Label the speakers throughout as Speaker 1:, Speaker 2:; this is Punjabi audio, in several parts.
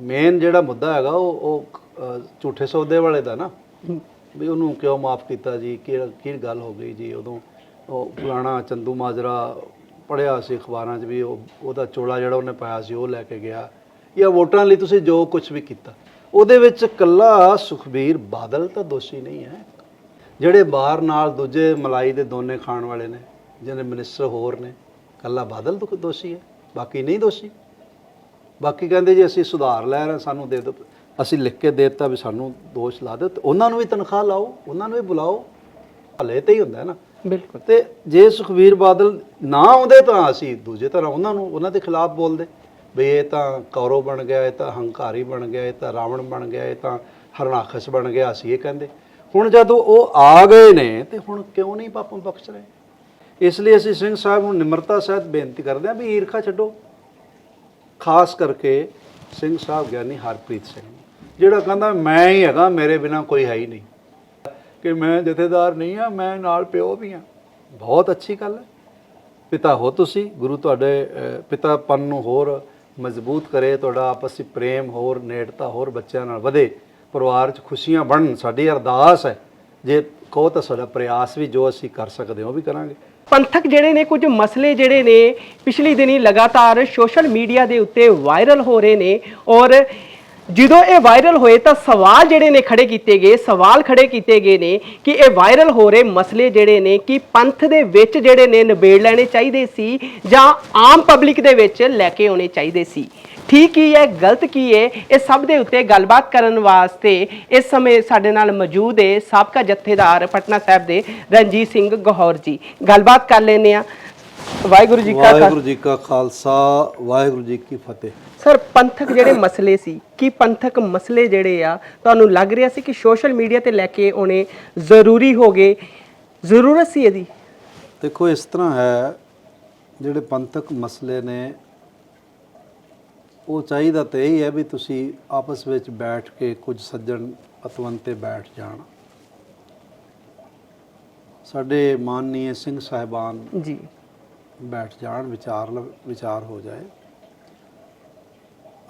Speaker 1: ਮੇਨ ਜਿਹੜਾ ਮੁੱਦਾ ਹੈਗਾ ਉਹ ਉਹ ਝੂਠੇ ਸੌਦੇ ਵਾਲੇ ਦਾ ਨਾ। ਵੀ ਉਹਨੂੰ ਕਿਉਂ ਮਾਫ ਕੀਤਾ ਜੀ? ਕੀ ਕੀ ਗੱਲ ਹੋ ਗਈ ਜੀ? ਉਦੋਂ ਉਹ ਪੁਰਾਣਾ ਚੰਦੂ ਮਾਜਰਾ ਪੜਿਆ ਸੀ ਅਖਬਾਰਾਂ 'ਚ ਵੀ ਉਹ, ਉਹਦਾ ਚੋਲਾ ਜਿਹੜਾ ਉਹਨੇ ਪਾਇਆ ਸੀ, ਉਹ ਲੈ ਕੇ ਗਿਆ। ਜਾਂ ਵੋਟਾਂ ਲਈ ਤੁਸੀਂ ਜੋ ਕੁਝ ਵੀ ਕੀਤਾ। ਉਹਦੇ ਵਿੱਚ ਕੱਲਾ ਸੁਖਬੀਰ ਬਾਦਲ ਤਾਂ ਦੋਸ਼ੀ ਨਹੀਂ ਹੈ। ਜਿਹੜੇ ਬਾਹਰ ਨਾਲ ਦੂਜੇ ਮਲਾਈ ਦੇ ਦੋਨੇ ਖਾਣ ਵਾਲੇ ਨੇ ਜਿਹੜੇ ਮਿਨਿਸਟਰ ਹੋਰ ਨੇ ਕੱਲਾ ਬਾਦਲ ਦੁ- ਦੋਸ਼ੀ ਹੈ, ਬਾਕੀ ਨਹੀਂ ਦੋਸ਼ੀ। ਬਾਕੀ ਕਹਿੰਦੇ ਜੀ ਅਸੀਂ ਸੁਧਾਰ ਲੈ ਰਹੇ ਸਾਨੂੰ ਦੇ ਦਿਓ। ਅਸੀਂ ਲਿਖ ਕੇ ਦੇ ਦਿੱਤਾ ਵੀ ਸਾਨੂੰ ਦੋਸ਼ ਲਾ ਦਿਓ ਤੇ ਉਹਨਾਂ ਨੂੰ ਵੀ ਤਨਖਾਹ ਲਾਓ ਉਹਨਾਂ ਨੂੰ ਵੀ ਬੁਲਾਓ। ਹਲੇ ਤੇ ਹੀ ਹੁੰਦਾ ਨਾ।
Speaker 2: ਬਿਲਕੁਲ।
Speaker 1: ਤੇ ਜੇ ਸੁਖਵੀਰ ਬਾਦਲ ਨਾ ਆਉਂਦੇ ਤਾਂ ਅਸੀਂ ਦੂਜੇ ਤਰ੍ਹਾਂ ਉਹਨਾਂ ਨੂੰ ਉਹਨਾਂ ਦੇ ਖਿਲਾਫ ਬੋਲਦੇ। ਵੀ ਇਹ ਤਾਂ ਕੌਰਵ ਬਣ ਗਿਆ ਇਹ ਤਾਂ ਹੰਕਾਰੀ ਬਣ ਗਿਆ ਇਹ ਤਾਂ ਰਾਵਣ ਬਣ ਗਿਆ ਇਹ ਤਾਂ ਹਰਨਾਖਸ ਬਣ ਗਿਆ ਅਸੀਂ ਇਹ ਕਹਿੰਦੇ। ਹੁਣ ਜਦੋਂ ਉਹ ਆ ਗਏ ਨੇ ਤੇ ਹੁਣ ਕਿਉਂ ਨਹੀਂ ਪਾਪਾ ਬਖਸ਼ ਰਹੇ? ਇਸ ਲਈ ਅਸੀਂ ਸਿੰਘ ਸਾਹਿਬ ਨੂੰ ਨਿਮਰਤਾ ਸਹਿਤ ਬੇਨਤੀ ਕਰਦੇ ਹਾਂ ਵੀ ਈਰਖਾ ਛੱਡੋ। ਖਾਸ ਕਰਕੇ ਸਿੰਘ ਸਾਹਿਬ ਗਿਆਨੀ ਹਰਪ੍ਰੀਤ ਸਿੰਘ ਜਿਹੜਾ ਕਹਿੰਦਾ ਮੈਂ ਹੀ ਹੈਗਾ ਮੇਰੇ ਬਿਨਾ ਕੋਈ ਹੈ ਹੀ ਨਹੀਂ। ਕਿ ਮੈਂ ਜਥੇਦਾਰ ਨਹੀਂ ਆ ਮੈਂ ਨਾਲ ਪਿਓ ਵੀ ਆ। ਬਹੁਤ ਅੱਛੀ ਗੱਲ ਹੈ। ਪਿਤਾ ਹੋ ਤੁਸੀਂ ਗੁਰੂ ਤੁਹਾਡੇ ਅਹ, ਪਿਤਾਪਨ ਨੂੰ ਹੋਰ ਮਜ਼ਬੂਤ ਕਰੇ ਤੁਹਾਡਾ ਆਪਸੀ ਪ੍ਰੇਮ ਹੋਰ ਨੇੜਤਾ ਹੋਰ ਬੱਚਿਆਂ ਨਾਲ ਵਧੇ ਪਰਿਵਾਰ 'ਚ ਖੁਸ਼ੀਆਂ ਬਣਨ ਸਾਡੀ ਅਰਦਾਸ ਹੈ। ਜੇ ਕਹੋ ਤਾਂ ਸਾਡਾ ਪ੍ਰਯਾਸ ਵੀ ਜੋ ਅਸੀਂ ਕਰ ਸਕਦੇ ਹਾਂ ਉਹ ਵੀ ਕਰਾਂਗੇ।
Speaker 2: ਪੰਥਕ ਜਿਹੜੇ ਨੇ, ਕੁਝ ਮਸਲੇ ਜਿਹੜੇ ਨੇ, ਪਿਛਲੀ ਦਿਨੀ ਲਗਾਤਾਰ ਸੋਸ਼ਲ ਮੀਡੀਆ ਦੇ ਉੱਤੇ ਵਾਇਰਲ ਹੋ ਰਹੇ ਨੇ ਔਰ ਜਦੋਂ ਇਹ ਵਾਇਰਲ ਹੋਏ ਤਾਂ ਸਵਾਲ ਜਿਹੜੇ ਨੇ ਖੜੇ ਕੀਤੇ ਗਏ, ਸਵਾਲ ਖੜੇ ਕੀਤੇ ਗਏ ਨੇ ਕਿ ਇਹ ਵਾਇਰਲ ਹੋ ਰਹੇ ਮਸਲੇ ਜਿਹੜੇ ਨੇ, ਕਿ ਪੰਥ ਦੇ ਵਿੱਚ ਜਿਹੜੇ ਨੇ ਨਿਬੇੜ ਲੈਣੇ ਚਾਹੀਦੇ ਸੀ ਜਾਂ ਆਮ ਪਬਲਿਕ ਦੇ ਵਿੱਚ ਲੈ ਕੇ ਆਉਣੇ ਚਾਹੀਦੇ ਸੀ। ਠੀਕ ਕੀ ਹੈ ਗਲਤ ਕੀ ਹੈ ਇਹ ਸਭ ਦੇ ਉੱਤੇ ਗੱਲਬਾਤ ਕਰਨ ਵਾਸਤੇ ਇਸ ਸਮੇਂ ਸਾਡੇ ਨਾਲ ਮੌਜੂਦ ਹੈ ਸਾਬਕਾ ਜਥੇਦਾਰ ਪਟਨਾ ਸਾਹਿਬ ਦੇ ਰਣਜੀਤ ਸਿੰਘ ਗਹੌਰ ਜੀ। ਗੱਲਬਾਤ ਕਰ ਲੈਨੇ ਆ ਵਾਹਿਗੁਰੂ ਜੀ ਕਾ
Speaker 1: ਵਾਹਿਗੁਰੂ ਜੀ ਕਾ ਖਾਲਸਾ ਵਾਹਿਗੁਰੂ ਜੀ ਕੀ ਫਤਿਹ।
Speaker 2: ਸਰ ਪੰਥਕ ਜਿਹੜੇ ਮਸਲੇ ਸੀ ਕੀ ਪੰਥਕ ਮਸਲੇ ਜਿਹੜੇ ਆ ਤੁਹਾਨੂੰ ਲੱਗ ਰਿਹਾ ਸੀ ਕਿ ਸੋਸ਼ਲ ਮੀਡੀਆ ਤੇ ਲੈ ਕੇ ਆਉਣੇ ਜ਼ਰੂਰੀ ਹੋ ਗਏ? ਜ਼ਰੂਰਤ ਸੀ ਇਹਦੀ?
Speaker 1: ਦੇਖੋ ਇਸ ਤਰ੍ਹਾਂ ਹੈ ਜਿਹੜੇ ਪੰਥਕ ਮਸਲੇ ਨੇ ਉਹ ਚਾਹੀਦਾ ਤੇ ਇਹੀ ਹੈ ਵੀ ਤੁਸੀਂ ਆਪਸ ਵਿੱਚ ਬੈਠ ਕੇ ਕੁਝ ਸੱਜਣ ਪਤਵੰਤੇ ਬੈਠ ਜਾਣ। ਸਾਡੇ ਮਾਨਨੀय ਸਿੰਘ ਸਾਹਿਬਾਨ
Speaker 2: ਜੀ।
Speaker 1: ਬੈਠ ਜਾਣ ਵਿਚਾਰ ਵਿਚਾਰ ਹੋ ਜਾਏ।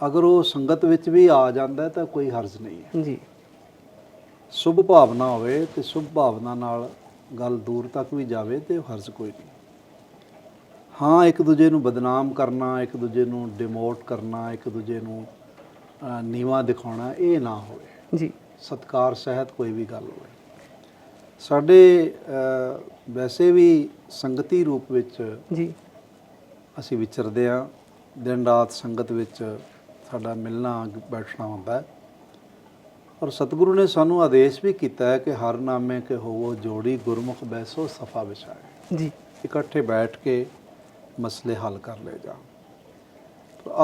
Speaker 1: ਅਗਰ ਉਹ ਸੰਗਤ ਵਿੱਚ ਵੀ ਆ ਜਾਂਦਾ ਤਾਂ ਕੋਈ ਹਰਜ਼ ਨਹੀਂ ਹੈ।
Speaker 2: ਜੀ।
Speaker 1: ਸ਼ੁਭ ਭਾਵਨਾ ਹੋਵੇ ਤੇ ਸ਼ੁਭ ਭਾਵਨਾ ਨਾਲ ਗੱਲ ਦੂਰ ਤੱਕ ਵੀ ਜਾਵੇ ਤੇ ਹਰਜ਼ ਕੋਈ ਨਹੀਂ। ਹਾਂ ਇੱਕ ਦੂਜੇ ਨੂੰ ਬਦਨਾਮ ਕਰਨਾ ਇੱਕ ਦੂਜੇ ਨੂੰ ਡਿਮੋਟ ਕਰਨਾ ਇੱਕ ਦੂਜੇ ਨੂੰ ਨੀਵਾਂ ਦਿਖਾਉਣਾ ਇਹ ਨਾ ਹੋਵੇ।
Speaker 2: ਜੀ।
Speaker 1: ਸਤਕਾਰ ਸਹਿਤ ਕੋਈ ਵੀ ਗੱਲ ਹੋਵੇ। ਸਾਡੇ ਵੈਸੇ ਵੀ ਸੰਗਤੀ ਰੂਪ ਵਿੱਚ
Speaker 2: ਜੀ।
Speaker 1: ਅਸੀਂ ਵਿਚਰਦੇ ਹਾਂ। ਦਿਨ ਰਾਤ ਸੰਗਤ ਵਿੱਚ ਸਾਡਾ ਮਿਲਣਾ ਬੈਠਣਾ ਹੁੰਦਾ ਔਰ ਸਤਿਗੁਰੂ ਨੇ ਸਾਨੂੰ ਆਦੇਸ਼ ਵੀ ਕੀਤਾ ਹੈ ਕਿ ਹਰ ਨਾਮੇ ਕੇ ਹੋਵੋ ਜੋੜੀ ਗੁਰਮੁਖ ਬੈਸੋ ਸਫਾ ਵਿਛਾਏ।
Speaker 2: ਜੀ।
Speaker 1: ਇਕੱਠੇ ਬੈਠ ਕੇ ਮਸਲੇ ਹੱਲ ਕਰ ਲਏ ਜਾਣ।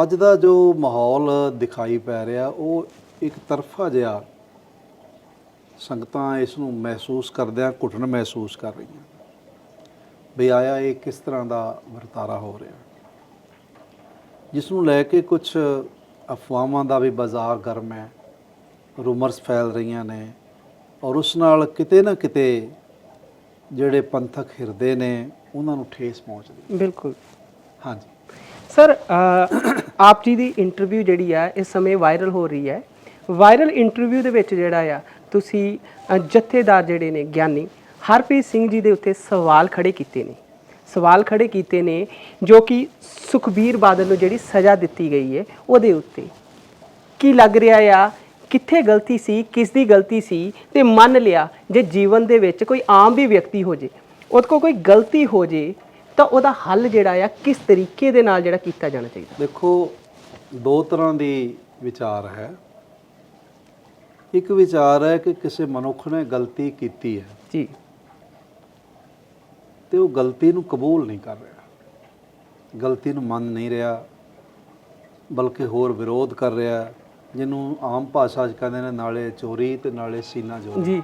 Speaker 1: ਅੱਜ ਦਾ ਜੋ ਮਾਹੌਲ ਦਿਖਾਈ ਪੈ ਰਿਹਾ, ਉਹ ਇੱਕ ਤਰਫਾ ਜਿਹਾ ਸੰਗਤਾਂ ਇਸ ਨੂੰ ਮਹਿਸੂਸ ਕਰਦਿਆਂ ਘੁਟਨ ਮਹਿਸੂਸ ਕਰ ਰਹੀਆਂ ਵੀ ਆਇਆ ਇਹ ਕਿਸ ਤਰ੍ਹਾਂ ਦਾ ਵਰਤਾਰਾ ਹੋ ਰਿਹਾ? ਜਿਸ ਨੂੰ ਲੈ ਕੇ ਕੁਝ ਅਫਵਾਹਾਂ ਦਾ ਵੀ ਬਾਜ਼ਾਰ ਗਰਮ ਹੈ, ਰੂਮਰਸ ਫੈਲ ਰਹੀਆਂ ਨੇ ਔਰ ਉਸ ਨਾਲ ਕਿਤੇ ਨਾ ਕਿਤੇ ਜਿਹੜੇ ਪੰਥਕ ਹਿਰਦੇ ਨੇ ਉਹਨਾਂ ਨੂੰ ਠੇਸ ਪਹੁੰਚਦੀ
Speaker 2: ਬਿਲਕੁਲ।
Speaker 1: ਹਾਂਜੀ।
Speaker 2: ਸਰ ਆਪ ਜੀ ਦੀ ਇੰਟਰਵਿਊ ਜਿਹੜੀ ਆ ਇਸ ਸਮੇਂ ਵਾਇਰਲ ਹੋ ਰਹੀ ਹੈ। ਵਾਇਰਲ ਇੰਟਰਵਿਊ ਦੇ ਵਿੱਚ ਜਿਹੜਾ ਆ ਤੁਸੀਂ ਜਥੇਦਾਰ ਜਿਹੜੇ ਨੇ ਗਿਆਨੀ ਹਰਪ੍ਰੀਤ ਸਿੰਘ ਜੀ ਦੇ ਉੱਤੇ ਸਵਾਲ ਖੜੇ ਕੀਤੇ ਨੇ। ਸਵਾਲ ਖੜੇ ਕੀਤੇ ਨੇ ਜੋ ਕਿ ਸੁਖਬੀਰ ਬਾਦਲ ਨੂੰ ਜਿਹੜੀ ਸਜ਼ਾ ਦਿੱਤੀ ਗਈ ਹੈ ਉਹਦੇ ਉੱਤੇ। ਕੀ ਲੱਗ ਰਿਹਾ ਆ? ਕਿੱਥੇ ਗਲਤੀ ਸੀ? ਕਿਸ ਦੀ ਗਲਤੀ ਸੀ? ਤੇ ਮੰਨ ਲਿਆ ਜੇ ਜੀਵਨ ਦੇ ਵਿੱਚ ਕੋਈ ਆਮ ਵੀ ਵਿਅਕਤੀ ਹੋ ਜੇ ਉਹਦੇ ਕੋਲ ਕੋਈ ਗਲਤੀ ਹੋ ਜੇ ਤਾਂ ਉਹਦਾ ਹੱਲ ਜਿਹੜਾ ਆ ਕਿਸ ਤਰੀਕੇ ਦੇ ਨਾਲ ਜਿਹੜਾ ਕੀਤਾ ਜਾਣਾ ਚਾਹੀਦਾ?
Speaker 1: ਦੇਖੋ ਦੋ ਤਰ੍ਹਾਂ ਦੀ ਵਿਚਾਰ ਹੈ। ਇੱਕ ਵਿਚਾਰ ਹੈ ਕਿ ਕਿਸੇ ਮਨੁੱਖ ਨੇ ਗਲਤੀ ਕੀਤੀ ਹੈ
Speaker 2: ਜੀ।
Speaker 1: ਤੇ ਉਹ ਗਲਤੀ ਨੂੰ ਕਬੂਲ ਨਹੀਂ ਕਰ ਰਿਹਾ। ਗਲਤੀ ਨੂੰ ਮੰਨ ਨਹੀਂ ਰਿਹਾ ਬਲਕਿ ਹੋਰ ਵਿਰੋਧ ਕਰ ਰਿਹਾ ਜਿਹਨੂੰ ਆਮ ਭਾਸ਼ਾ 'ਚ ਕਹਿੰਦੇ ਨੇ ਨਾਲੇ ਚੋਰੀ ਤੇ ਨਾਲੇ ਸੀਨਾ ਜੋਰੀ
Speaker 2: ਜੀ।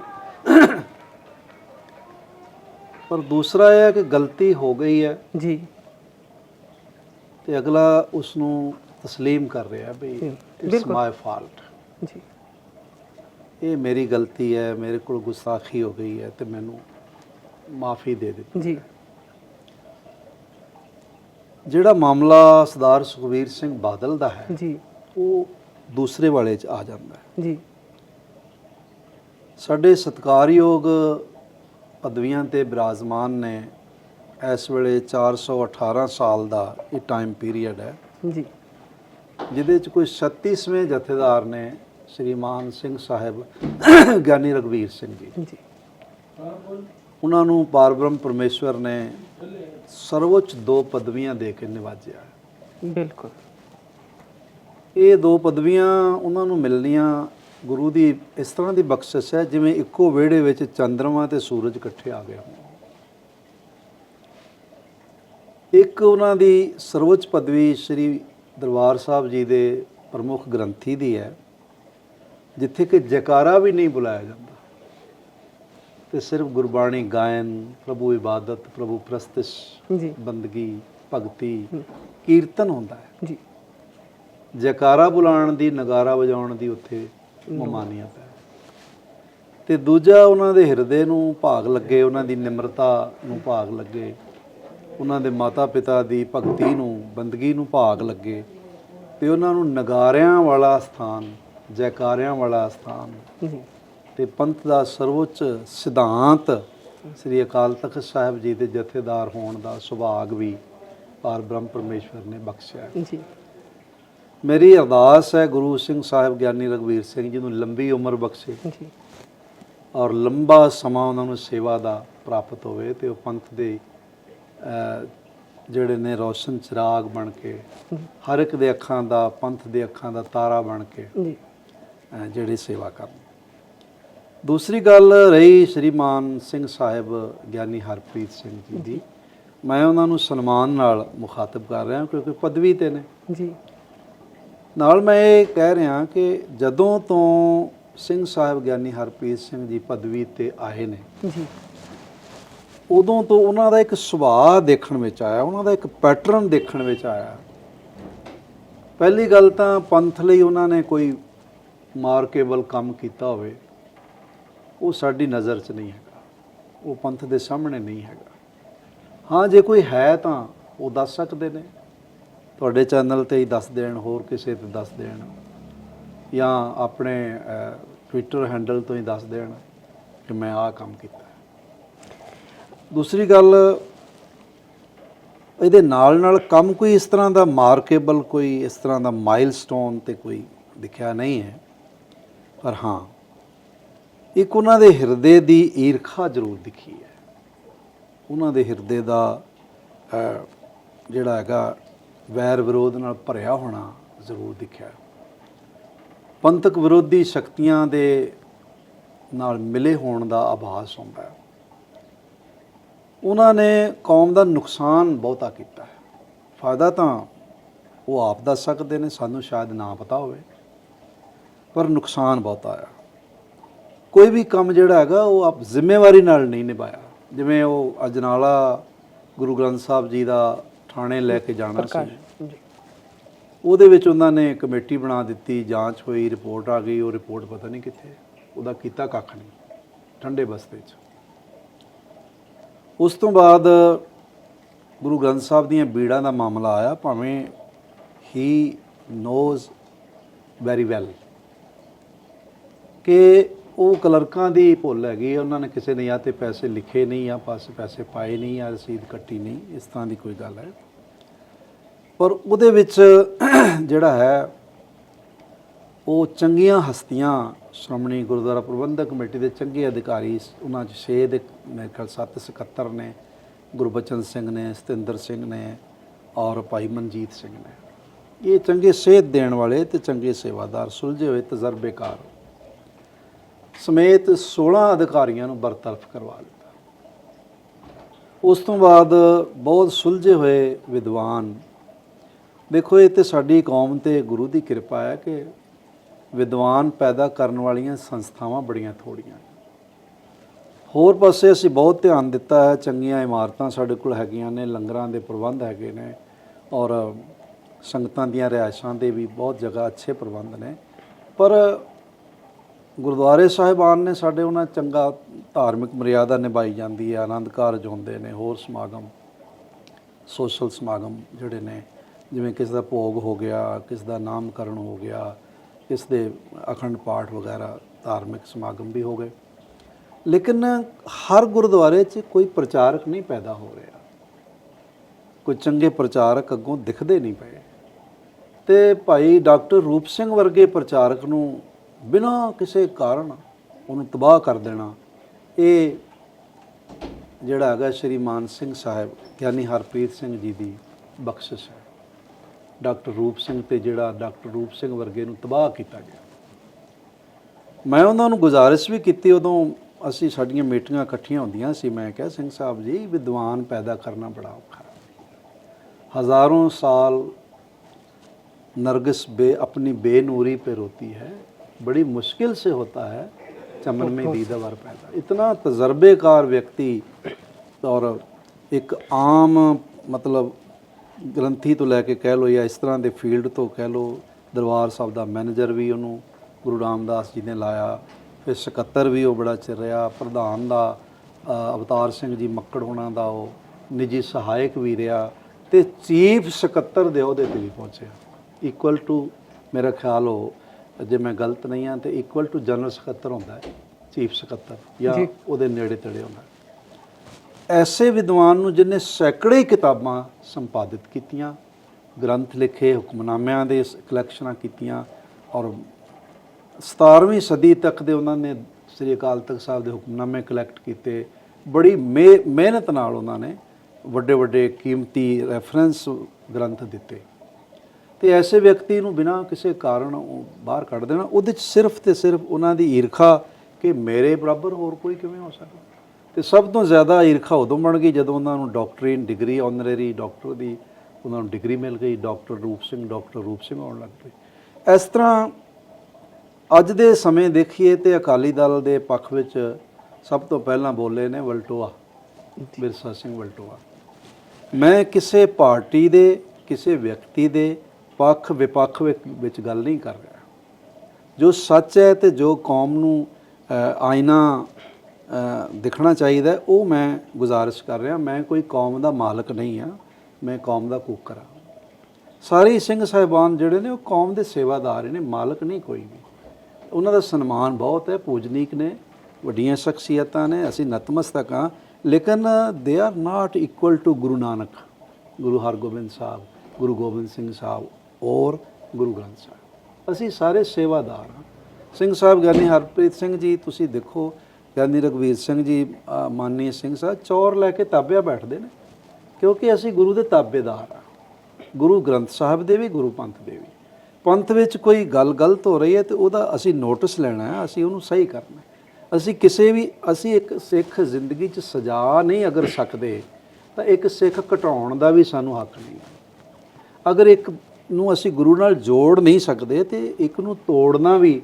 Speaker 1: ਪਰ ਦੂਸਰਾ ਇਹ ਹੈ ਕਿ ਗਲਤੀ ਹੋ ਗਈ ਹੈ
Speaker 2: ਜੀ
Speaker 1: ਤੇ ਅਗਲਾ ਉਸ ਨੂੰ تسلیم ਕਰ ਰਿਹਾ ਵੀ
Speaker 2: ਹਮ,
Speaker 1: ਇਟਸ
Speaker 2: ਬਿਲਕੁਲ।
Speaker 1: ਮਾਈ ਫਾਲਟ
Speaker 2: ਜੀ
Speaker 1: ਇਹ ਮੇਰੀ ਗਲਤੀ ਹੈ ਮੇਰੇ ਕੋਲ ਗੁਸਤਾਖੀ ਹੋ ਗਈ ਹੈ ਤੇ ਮੈਨੂੰ ਮਾਫੀ ਦੇ ਦਿੱਤੀ
Speaker 2: ਜੀ
Speaker 1: ਜਿਹੜਾ ਮਾਮਲਾ ਸਰਦਾਰ ਸੁਖਵੀਰ ਸਿੰਘ ਬਾਦਲ ਦਾ ਹੈ
Speaker 2: ਜੀ
Speaker 1: ਉਹ ਦੂਸਰੇ ਵਾਲੇ 'ਚ ਆ ਜਾਂਦਾ ਹੈ
Speaker 2: ਜੀ
Speaker 1: ਸਾਡੇ ਸਤਿਕਾਰਯੋਗ ਪਦਵੀਆਂ ਤੇ ਬਿਰਾਜਮਾਨ ਨੇ ਇਸ ਵੇਲੇ 418 ਸਾਲ ਦਾ ਇਹ ਟਾਈਮ ਪੀਰੀਅਡ ਹੈ।
Speaker 2: ਜੀ।
Speaker 1: ਜਿਹਦੇ ਚ ਕੋਈ 36ਵੇਂ ਜਥੇਦਾਰ ਨੇ ਸ਼੍ਰੀਮਾਨ ਸਿੰਘ ਸਾਹਿਬ ਗਿਆਨੀ ਰਗਵੀਰ ਸਿੰਘ ਜੀ।
Speaker 2: ਜੀ।
Speaker 1: ਉਹਨਾਂ ਨੂੰ ਪਾਰਬ੍ਰਹਮ ਪਰਮੇਸ਼ਵਰ ਨੇ ਸਰਵੋੱਚ ਦੋ ਪਦਵੀਆਂ ਦੇ ਕੇ ਨਿਵਾਜਿਆ
Speaker 2: ਬਿਲਕੁਲ।
Speaker 1: ਇਹ ਦੋ ਪਦਵੀਆਂ ਉਹਨਾਂ ਨੂੰ ਮਿਲਣੀਆਂ ਗੁਰੂ ਦੀ ਇਸ ਤਰ੍ਹਾਂ ਦੀ ਬਖਸ਼ਿਸ਼ ਹੈ ਜਿਵੇਂ ਇੱਕੋ ਵਿਹੜੇ ਵਿੱਚ ਚੰਦਰਮਾ ਤੇ ਸੂਰਜ ਇਕੱਠੇ ਆ ਗਏ ਇੱਕ ਉਹਨਾਂ ਦੀ ਸਰਵੋੱਚ ਪਦਵੀ ਸ੍ਰੀ ਦਰਬਾਰ ਸਾਹਿਬ ਜੀ ਦੇ ਪ੍ਰਮੁੱਖ ਗ੍ਰੰਥੀ ਦੀ ਹੈ ਜਿੱਥੇ ਕਿ ਜੈਕਾਰਾ ਵੀ ਨਹੀਂ ਬੁਲਾਇਆ ਜਾਂਦਾ। ਤੇ ਸਿਰਫ ਗੁਰਬਾਣੀ ਗਾਇਨ ਪ੍ਰਭੂ ਇਬਾਦਤ ਪ੍ਰਭੂ ਪ੍ਰਸਤਿਸ਼
Speaker 2: ਜੀ।
Speaker 1: ਬੰਦਗੀ ਭਗਤੀ ਕੀਰਤਨ ਹੁੰਦਾ ਹੈ।
Speaker 2: ਜੀ।
Speaker 1: ਜੈਕਾਰਾ ਬੁਲਾਉਣ ਦੀ ਨਗਾਰਾ ਵਜਾਉਣ ਦੀ ਉੱਥੇ ਮਮਾਨੀਅਤ ਹੈ ਤੇ ਦੂਜਾ ਉਹਨਾਂ ਦੇ ਹਿਰਦੇ ਨੂੰ ਭਾਗ ਲੱਗੇ ਉਹਨਾਂ ਦੀ ਨਿਮਰਤਾ ਨੂੰ ਭਾਗ ਲੱਗੇ ਉਹਨਾਂ ਦੇ ਮਾਤਾ ਪਿਤਾ ਦੀ ਭਗਤੀ ਨੂੰ ਬੰਦਗੀ ਨੂੰ ਭਾਗ ਲੱਗੇ ਤੇ ਉਹਨਾਂ ਨੂੰ ਨਗਾਰਿਆਂ ਵਾਲਾ ਸਥਾਨ ਜੈਕਾਰਿਆਂ ਵਾਲਾ ਸਥਾਨ ਤੇ ਪੰਥ ਦਾ ਸਰਵੋੱਚ ਸਿਧਾਂਤ ਸ੍ਰੀ ਅਕਾਲ ਤਖਤ ਸਾਹਿਬ ਜੀ ਦੇ ਜਥੇਦਾਰ ਹੋਣ ਦਾ ਸੁਭਾਗ ਵੀ ਪਾਰ ਬ੍ਰਹਮ ਪਰਮੇਸ਼ਵਰ ਨੇ ਬਖਸ਼ਿਆ।
Speaker 2: ਜੀ।
Speaker 1: ਮੇਰੀ ਅਰਦਾਸ ਹੈ ਗੁਰੂ ਸਿੰਘ ਸਾਹਿਬ ਗਿਆਨੀ ਰਗਵੀਰ ਸਿੰਘ ਜੀ ਨੂੰ ਲੰਬੀ ਉਮਰ ਬਖਸ਼ੇ
Speaker 2: ਜੀ।
Speaker 1: ਔਰ ਲੰਬਾ ਸਮਾਂ ਉਹਨਾਂ ਨੂੰ ਸੇਵਾ ਦਾ ਪ੍ਰਾਪਤ ਹੋਵੇ ਤੇ ਉਹ ਪੰਥ ਦੇ ਜਿਹੜੇ ਨੇ ਰੋਸ਼ਨ ਚਿਰਾਗ ਬਣ ਕੇ ਹਰ ਇੱਕ ਦੇ ਅੱਖਾਂ ਦਾ ਪੰਥ ਦੇ ਅੱਖਾਂ ਦਾ ਤਾਰਾ ਬਣ ਕੇ
Speaker 2: ਜੀ।
Speaker 1: ਜਿਹੜੀ ਸੇਵਾ ਕਰਨ। ਦੂਸਰੀ ਗੱਲ ਰਹੀ ਸ਼੍ਰੀਮਾਨ ਸਿੰਘ ਸਾਹਿਬ ਗਿਆਨੀ ਹਰਪ੍ਰੀਤ ਸਿੰਘ ਜੀ ਦੀ। ਮੈਂ ਉਹਨਾਂ ਨੂੰ ਸਨਮਾਨ ਨਾਲ ਮੁਖਾਤਬ ਕਰ ਰਿਹਾ ਕਿਉਂਕਿ ਪਦਵੀ ਤੇ ਨੇ।
Speaker 2: ਜੀ।
Speaker 1: ਨਾਲ ਮੈਂ ਇਹ ਕਹਿ ਰਿਹਾ ਕਿ ਜਦੋਂ ਤੋਂ ਸਿੰਘ ਸਾਹਿਬ ਗਿਆਨੀ ਹਰਪ੍ਰੀਤ ਸਿੰਘ ਜੀ ਪਦਵੀ ਤੇ ਆਏ ਨੇ
Speaker 2: ਜੀ।
Speaker 1: ਉਦੋਂ ਤੋਂ ਉਹਨਾਂ ਦਾ ਇੱਕ ਸੁਭਾਅ ਦੇਖਣ ਵਿੱਚ ਆਇਆ ਉਹਨਾਂ ਦਾ ਇੱਕ ਪੈਟਰਨ ਦੇਖਣ ਵਿੱਚ ਆਇਆ। ਪਹਿਲੀ ਗੱਲ ਤਾਂ ਪੰਥ ਲਈ ਉਹਨਾਂ ਨੇ ਕੋਈ ਮਾਰਕੇਬਲ ਕੰਮ ਕੀਤਾ ਹੋਵੇ ਉਹ ਸਾਡੀ ਨਜ਼ਰ 'ਚ ਨਹੀਂ ਹੈਗਾ। ਉਹ ਪੰਥ ਦੇ ਸਾਹਮਣੇ ਨਹੀਂ ਹੈਗਾ। ਹਾਂ ਜੇ ਕੋਈ ਹੈ ਤਾਂ ਉਹ ਦੱਸ ਸਕਦੇ ਨੇ। ਤੁਹਾਡੇ ਚੈਨਲ ਤੇ ਹੀ ਦੱਸ ਦੇਣ, ਹੋਰ ਕਿਸੇ ਤੇ ਦੱਸ ਦੇਣ ਜਾਂ ਆਪਣੇ ਟਵਿੱਟਰ ਹੈਂਡਲ ਤੋਂ ਹੀ ਦੱਸ ਦੇਣ ਕਿ ਮੈਂ ਆਹ ਕੰਮ ਕੀਤਾ। ਦੂਸਰੀ ਗੱਲ, ਇਹਦੇ ਨਾਲ ਨਾਲ ਕੰਮ ਕੋਈ ਇਸ ਤਰ੍ਹਾਂ ਦਾ ਮਾਰਕੇਬਲ ਕੋਈ, ਇਸ ਤਰ੍ਹਾਂ ਦਾ ਮਾਈਲਸਟੋਨ ਤੇ ਕੋਈ ਦਿਖਿਆ ਨਹੀਂ ਹੈ। ਪਰ ਹਾਂ, ਇੱਕ ਉਹਨਾਂ ਦੇ ਹਿਰਦੇ ਦੀ ਈਰਖਾ ਜ਼ਰੂਰ ਦਿਖੀ ਹੈ। ਉਹਨਾਂ ਦੇ ਹਿਰਦੇ ਦਾ ਜਿਹੜਾ ਹੈਗਾ ਵੈਰ ਵਿਰੋਧ ਨਾਲ ਭਰਿਆ ਹੋਣਾ ਜ਼ਰੂਰ ਦਿਖਿਆ। ਪੰਥਕ ਵਿਰੋਧੀ ਸ਼ਕਤੀਆਂ ਦੇ ਨਾਲ ਮਿਲੇ ਹੋਣ ਦਾ ਆਭਾਸ ਹੁੰਦਾ ਹੈ। ਉਹਨਾਂ ਨੇ ਕੌਮ ਦਾ ਨੁਕਸਾਨ ਬਹੁਤਾ ਕੀਤਾ ਹੈ। ਫਾਇਦਾ ਤਾਂ ਉਹ ਆਪ ਦੱਸ ਸਕਦੇ ਨੇ, ਸਾਨੂੰ ਸ਼ਾਇਦ ਨਾ ਪਤਾ ਹੋਵੇ, ਪਰ ਨੁਕਸਾਨ ਬਹੁਤਾ ਆਇਆ ਕੋਈ ਵੀ ਕੰਮ ਜਿਹੜਾ ਹੈਗਾ, ਉਹ ਆਪ ਜ਼ਿੰਮੇਵਾਰੀ ਨਾਲ ਨਹੀਂ ਨਿਭਾਇਆ। ਜਿਵੇਂ ਉਹ ਅਜਨਾਲਾ ਗੁਰੂ ਗ੍ਰੰਥ ਸਾਹਿਬ ਜੀ ਦਾ ਥਾਣੇ ਲੈ ਕੇ ਜਾਣਾ ਸੀ।
Speaker 2: ਜੀ।
Speaker 1: ਉਹਦੇ ਵਿੱਚ ਉਹਨਾਂ ਨੇ ਕਮੇਟੀ ਬਣਾ ਦਿੱਤੀ ਜਾਂਚ ਹੋਈ ਰਿਪੋਰਟ ਆ ਗਈ ਉਹ ਰਿਪੋਰਟ ਪਤਾ ਨਹੀਂ ਕਿੱਥੇ ਉਹਦਾ ਕੀਤਾ ਕੱਖ ਨਹੀਂ ਠੰਡੇ ਬਸਤੇ 'ਚ। ਉਸ ਤੋਂ ਬਾਅਦ ਗੁਰੂ ਗ੍ਰੰਥ ਸਾਹਿਬ ਦੀਆਂ ਬੀੜਾਂ ਦਾ ਮਾਮਲਾ ਆਇਆ ਭਾਵੇਂ ਹੀ ਨੋਜ਼ ਵੈਰੀ ਵੈਲ ਕਿ ਉਹ ਕਲਰਕਾਂ ਦੀ ਭੁੱਲ ਹੈਗੀ ਉਹਨਾਂ ਨੇ ਕਿਸੇ ਨੇ ਜਾਂ ਤੇ ਪੈਸੇ ਲਿਖੇ ਨਹੀਂ, ਜਾਂ ਪਾਸੇ ਪੈਸੇ ਪਾਏ ਨਹੀਂ, ਜਾਂ ਰਸੀਦ ਕੱਟੀ ਨਹੀਂ, ਇਸ ਤਰ੍ਹਾਂ ਦੀ ਕੋਈ ਗੱਲ ਹੈ। ਪਰ ਉਹਦੇ ਵਿੱਚ ਜਿਹੜਾ ਹੈ, ਉਹ ਚੰਗੀਆਂ ਹਸਤੀਆਂ, ਸ਼੍ਰੋਮਣੀ ਗੁਰਦੁਆਰਾ ਪ੍ਰਬੰਧਕ ਕਮੇਟੀ ਦੇ ਚੰਗੇ ਅਧਿਕਾਰੀ, ਉਹਨਾਂ 'ਚ ਛੇ ਦੇ ਮੇਰੇ ਖਿਆਲ ਸੱਤ ਸਕੱਤਰ ਨੇ, ਗੁਰਬਚਨ ਸਿੰਘ ਨੇ, ਸਤਿੰਦਰ ਸਿੰਘ ਨੇ ਔਰ ਭਾਈ ਮਨਜੀਤ ਸਿੰਘ ਨੇ। ਇਹ ਚੰਗੇ ਸੇਧ ਦੇਣ ਵਾਲੇ ਤੇ ਚੰਗੇ ਸੇਵਾਦਾਰ, ਸੁਲਝੇ ਹੋਏ ਤਜਰਬੇਕਾਰ। ਸਮੇਤ 16 ਅਧਿਕਾਰੀਆਂ ਨੂੰ ਬਰਤਰਫ ਕਰਵਾ ਲਿੱਤਾ ਉਸ ਤੋਂ ਬਾਅਦ ਬਹੁਤ ਸੁਲਝੇ ਹੋਏ ਵਿਦਵਾਨ, ਦੇਖੋ ਇਹ ਤੇ ਸਾਡੀ ਕੌਮ ਤੇ ਗੁਰੂ ਦੀ ਕਿਰਪਾ ਹੈ ਕਿ ਵਿਦਵਾਨ ਪੈਦਾ ਕਰਨ ਵਾਲੀਆਂ ਸੰਸਥਾਵਾਂ ਬੜੀਆਂ ਥੋੜੀਆਂ ਹੋਰ ਪਾਸੇ ਅਸੀਂ ਬਹੁਤ ਧਿਆਨ ਦਿੱਤਾ ਹੈ, ਚੰਗੀਆਂ ਇਮਾਰਤਾਂ ਸਾਡੇ ਕੋਲ ਹੈਗੀਆਂ ਨੇ, ਲੰਗਰਾਂ ਦੇ ਪ੍ਰਬੰਧ ਹੈਗੇ ਨੇ ਔਰ ਸੰਗਤਾਂ ਦੀਆਂ ਰਿਹਾਇਸ਼ਾਂ ਦੇ ਵੀ ਬਹੁਤ ਜਗ੍ਹਾ ਅੱਛੇ ਪ੍ਰਬੰਧ ਨੇ। ਪਰ ਗੁਰਦੁਆਰੇ ਸਾਹਿਬਾਨ ਨੇ ਸਾਡੇ ਉਹਨਾਂ ਚੰਗਾ ਧਾਰਮਿਕ ਮਰਿਆਦਾ ਨਿਭਾਈ ਜਾਂਦੀ ਹੈ, ਆਨੰਦ ਕਾਰਜ ਹੁੰਦੇ ਨੇ, ਹੋਰ ਸਮਾਗਮ, ਸੋਸ਼ਲ ਸਮਾਗਮ ਜਿਹੜੇ ਨੇ, ਜਿਵੇਂ ਕਿਸੇ ਦਾ ਭੋਗ ਹੋ ਗਿਆ, ਕਿਸ ਦਾ ਨਾਮਕਰਨ ਹੋ ਗਿਆ, ਕਿਸ ਦੇ ਅਖੰਡ ਪਾਠ ਵਗੈਰਾ, ਧਾਰਮਿਕ ਸਮਾਗਮ ਵੀ ਹੋ ਗਏ। ਲੇਕਿਨ ਹਰ ਗੁਰਦੁਆਰੇ 'ਚ ਕੋਈ ਪ੍ਰਚਾਰਕ ਨਹੀਂ ਪੈਦਾ ਹੋ ਰਿਹਾ। ਕੋਈ ਚੰਗੇ ਪ੍ਰਚਾਰਕ ਅੱਗੋਂ ਦਿਖਦੇ ਨਹੀਂ ਪਏ। ਤੇ ਭਾਈ ਡਾਕਟਰ ਰੂਪ ਸਿੰਘ ਵਰਗੇ ਪ੍ਰਚਾਰਕ ਨੂੰ ਬਿਨਾਂ ਕਿਸੇ ਕਾਰਨ ਉਹਨੂੰ ਤਬਾਹ ਕਰ ਦੇਣਾ, ਇਹ ਜਿਹੜਾ ਹੈਗਾ ਸ਼੍ਰੀ ਮਾਨ ਸਿੰਘ ਸਾਹਿਬ, ਗਿਆਨੀ ਹਰਪ੍ਰੀਤ ਸਿੰਘ ਜੀ ਦੀ ਬਖਸ਼ਿਸ਼ ਹੈ। ਡਾਕਟਰ ਰੂਪ ਸਿੰਘ ਤੇ ਜਿਹੜਾ ਡਾਕਟਰ ਰੂਪ ਸਿੰਘ ਵਰਗੇ ਨੂੰ ਤਬਾਹ ਕੀਤਾ ਗਿਆ। ਮੈਂ ਉਹਨਾਂ ਨੂੰ ਗੁਜ਼ਾਰਿਸ਼ ਵੀ ਕੀਤੀ, ਉਦੋਂ ਅਸੀਂ ਸਾਡੀਆਂ ਮੀਟਿੰਗਾਂ ਇਕੱਠੀਆਂ ਹੁੰਦੀਆਂ ਸੀ, ਮੈਂ ਕਿਹਾ, ਸਿੰਘ ਸਾਹਿਬ ਜੀ, ਵਿਦਵਾਨ ਪੈਦਾ ਕਰਨਾ ਬੜਾ ਔਖਾ ਹਜ਼ਾਰਾਂ ਸਾਲ ਨਰਗਸ ਬੇ, ਆਪਣੀ ਬੇਨੂਰੀ ਪੇ ਰੋਤੀ ਹੈ बड़ी मुश्किल से होता है चमन में दीदावर पैदा इतना तजर्बेकार व्यक्ति और ਇੱਕ ਆਮ ਮਤਲਬ ਗ੍ਰੰਥੀ ਤੋਂ ਲੈ ਕੇ ਕਹਿ ਲਓ ਜਾਂ ਇਸ ਤਰ੍ਹਾਂ ਦੇ ਫੀਲਡ ਤੋਂ ਕਹਿ ਲਓ ਦਰਬਾਰ ਸਾਹਿਬ ਦਾ ਮੈਨੇਜਰ ਵੀ ਉਹਨੂੰ ਗੁਰੂ ਰਾਮਦਾਸ ਜੀ ਨੇ ਲਾਇਆ ਫਿਰ ਸਕੱਤਰ ਵੀ ਉਹ ਬੜਾ ਚਿਰ ਰਿਹਾ ਪ੍ਰਧਾਨ ਦਾ ਅ, ਅਵਤਾਰ ਸਿੰਘ ਜੀ ਮੱਕੜ ਹੋਣਾ ਦਾ ਉਹ ਨਿੱਜੀ ਸਹਾਇਕ ਵੀ ਰਿਹਾ ਤੇ ਚੀਫ ਸਕੱਤਰ ਦੇ ਅਹੁਦੇ ਤੇ ਵੀ ਪਹੁੰਚਿਆ ਇਕੁਅਲ ਟੂ ਮੇਰਾ ਖਿਆਲ ਉਹ ਜੇ ਮੈਂ ਗਲਤ ਨਹੀਂ ਹਾਂ ਤੇ ਇਕੁਅਲ ਟੂ ਜਨਰਲ ਸਕੱਤਰ ਹੁੰਦਾ ਹੈ ਚੀਫ ਸਕੱਤਰ ਜਾਂ। ਉਹਦੇ ਨੇੜੇ ਤੇੜੇ ਹੁੰਦਾ ਐਸੇ ਵਿਦਵਾਨ ਨੂੰ ਜਿਨੇ ਸੈਂਕੜੇ ਕਿਤਾਬਾਂ ਸੰਪਾਦਿਤ ਕੀਤੀਆਂ ਗ੍ਰੰਥ ਲਿਖੇ ਹੁਕਮਨਾਮਿਆਂ ਦੇ ਕਲੈਕਸ਼ਨਾਂ ਕੀਤੀਆਂ ਔਰ 17ਵੀਂ ਸਦੀ ਤੱਕ ਦੇ ਉਹਨਾਂ ਨੇ ਸ੍ਰੀ ਅਕਾਲ ਤਖਤ ਸਾਹਿਬ ਦੇ ਹੁਕਮਨਾਮੇ ਕਲੈਕਟ ਕੀਤੇ ਬੜੀ ਮਿਹ- ਮਿਹਨਤ ਨਾਲ ਉਹਨਾਂ ਨੇ ਵੱਡੇ ਵੱਡੇ ਕੀਮਤੀ ਰੈਫਰੈਂਸ ਗ੍ਰੰਥ ਦਿੱਤੇ ਤੇ ਐਸੇ ਵਿਅਕਤੀ ਨੂੰ ਬਿਨਾਂ ਕਿਸੇ ਕਾਰਨ ਉਹ ਬਾਹਰ ਕੱਢ ਦੇਣਾ। ਉਹਦੇ ਚ ਸਿਰਫ ਤੇ ਸਿਰਫ ਉਹਨਾਂ ਦੀ ਈਰਖਾ ਕਿ ਮੇਰੇ ਬਰਾਬਰ ਹੋਰ ਕੋਈ ਕਿਵੇਂ ਹੋ ਸਕਦਾ। ਤੇ ਸਭ ਤੋਂ ਜ਼ਿਆਦਾ ਈਰਖਾ ਉਦੋਂ ਬਣ ਗਈ ਜਦੋਂ ਉਹਨਾਂ ਨੂੰ ਡਾਕਟਰੀਨ ਡਿਗਰੀ ਆਨਰੇਰੀ ਡਾਕਟਰ ਦੀ ਉਹਨਾਂ ਨੂੰ ਡਿਗਰੀ ਮਿਲ ਗਈ। ਡਾਕਟਰ ਰੂਪ ਸਿੰਘ, ਡਾਕਟਰ ਰੂਪ ਸਿੰਘ ਆਉਣ ਲੱਗ ਪਏ। ਇਸ ਤਰ੍ਹਾਂ ਅੱਜ ਦੇ ਸਮੇਂ ਦੇਖੀਏ ਤੇ ਅਕਾਲੀ ਦਲ ਦੇ ਪੱਖ ਵਿੱਚ ਸਭ ਤੋਂ ਪਹਿਲਾਂ ਬੋਲੇ ਨੇ ਵਲਟੋਆ, ਬਿਰਸਾ ਸਿੰਘ ਵਲਟੋਆ। ਮੈਂ ਕਿਸੇ ਪਾਰਟੀ ਦੇ, ਕਿਸੇ ਵਿਅਕਤੀ ਦੇ ਪੱਖ ਵਿਪੱਖ ਵਿੱਚ ਗੱਲ ਨਹੀਂ ਕਰ ਰਿਹਾ। ਜੋ ਸੱਚ ਹੈ ਤੇ ਜੋ ਕੌਮ ਨੂੰ ਅ, ਆਇਨਾ ਦਿਖਣਾ ਚਾਹੀਦਾ ਉਹ ਮੈਂ ਗੁਜ਼ਾਰਿਸ਼ ਕਰ ਰਿਹਾ। ਮੈਂ ਕੋਈ ਕੌਮ ਦਾ ਮਾਲਕ ਨਹੀਂ ਆ ਮੈਂ ਕੌਮ ਦਾ ਕੂਕਰ ਹਾਂ। ਸਾਰੇ ਹੀ ਸਿੰਘ ਸਾਹਿਬਾਨ ਜਿਹੜੇ ਨੇ ਉਹ ਕੌਮ ਦੇ ਸੇਵਾਦਾਰ ਨੇ ਮਾਲਕ ਨਹੀਂ ਕੋਈ ਵੀ। ਉਹਨਾਂ ਦਾ ਸਨਮਾਨ ਬਹੁਤ ਹੈ ਪੂਜਨੀਕ ਨੇ ਵੱਡੀਆਂ ਸ਼ਖਸੀਅਤਾਂ ਨੇ ਅਸੀਂ ਨਤਮਸਤਕ ਹਾਂ। ਲੇਕਿਨ they are not equal to Guru Nanak Guru Hargobind Sahib Guru Gobind Singh Sahib. ਔਰ ਗੁਰੂ ਗ੍ਰੰਥ ਸਾਹਿਬ। ਅਸੀਂ ਸਾਰੇ ਸੇਵਾਦਾਰ ਹਾਂ। ਸਿੰਘ ਸਾਹਿਬ ਗਿਆਨੀ ਹਰਪ੍ਰੀਤ ਸਿੰਘ ਜੀ ਤੁਸੀਂ ਦੇਖੋ ਗਿਆਨੀ ਰਗਵੀਰ ਸਿੰਘ ਜੀ ਅ, ਸਿੰਘ ਸਾਹਿਬ ਚੌਰ ਲੈ ਕੇ ਤਾਬਿਆ ਬੈਠਦੇ ਨੇ ਕਿਉਂਕਿ ਅਸੀਂ ਗੁਰੂ ਦੇ ਤਾਬੇਦਾਰ ਹਾਂ। ਗੁਰੂ ਗ੍ਰੰਥ ਸਾਹਿਬ ਦੇ ਵੀ ਗੁਰੂ ਪੰਥ ਦੇ ਵੀ। ਪੰਥ ਵਿੱਚ ਕੋਈ ਗੱਲ ਗਲਤ ਹੋ ਰਹੀ ਹੈ ਤੇ ਉਹਦਾ ਅਸੀਂ ਨੋਟਿਸ ਲੈਣਾ ਹੈ ਅਸੀਂ ਉਹਨੂੰ ਸਹੀ ਕਰਨਾ ਅਸੀਂ ਕਿਸੇ ਵੀ ਅਸੀਂ ਇੱਕ ਸਿੱਖ ਜ਼ਿੰਦਗੀ 'ਚ ਸਜਾ ਨਹੀਂ ਅਗਰ ਸਕਦੇ ਤਾਂ ਇੱਕ ਸਿੱਖ ਘਟਾਉਣ ਦਾ ਵੀ ਸਾਨੂੰ ਹੱਕ ਨਹੀਂ ਹੈ। ਅਗਰ ਇੱਕ ਨੂੰ ਅਸੀਂ ਗੁਰੂ ਨਾਲ ਜੋੜ ਨਹੀਂ ਸਕਦੇ ਤੇ ਇੱਕ ਨੂੰ ਤੋੜਨਾ ਵੀ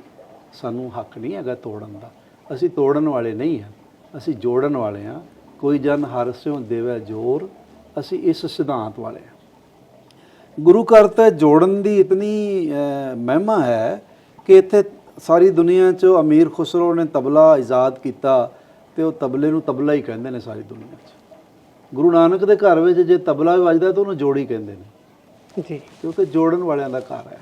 Speaker 1: ਸਾਨੂੰ ਹੱਕ ਨਹੀਂ ਹੈਗਾ ਤੋੜਨ ਦਾ। ਅਸੀਂ ਤੋੜਨ ਵਾਲੇ ਨਹੀਂ ਹਾਂ, ਅਸੀਂ ਜੋੜਨ ਵਾਲੇ ਹਾਂ। ਕੋਈ ਜਨ ਹਰ ਸਿਉ ਦੇਵੈ ਜੋਰ, ਅਸੀਂ ਇਸ ਸਿਧਾਂਤ ਵਾਲੇ ਹਾਂ। ਗੁਰੂ ਘਰ ਤੇ ਜੋੜਨ ਦੀ ਇਤਨੀ ਮਹਿਮਾ ਹੈ ਕਿ ਇੱਥੇ ਸਾਰੀ ਦੁਨੀਆ 'ਚ ਅਮੀਰ ਖੁਸਰੋ ਨੇ ਤਬਲਾ ਇਜਾਦ ਕੀਤਾ ਤੇ ਉਹ ਤਬਲੇ ਨੂੰ ਤਬਲਾ ਹੀ ਕਹਿੰਦੇ ਨੇ ਸਾਰੀ ਦੁਨੀਆ 'ਚ। ਗੁਰੂ ਨਾਨਕ ਦੇ ਘਰ ਵਿੱਚ ਜੇ ਤਬਲਾ ਵੱਜਦਾ ਤਾਂ ਉਹਨੂੰ ਜੋੜੀ ਕਹਿੰਦੇ ਨੇ।
Speaker 2: ਜੀ।
Speaker 1: ਕਿਉਂਕਿ ਜੋੜਨ ਵਾਲਿਆਂ ਦਾ ਘਰ ਹੈ।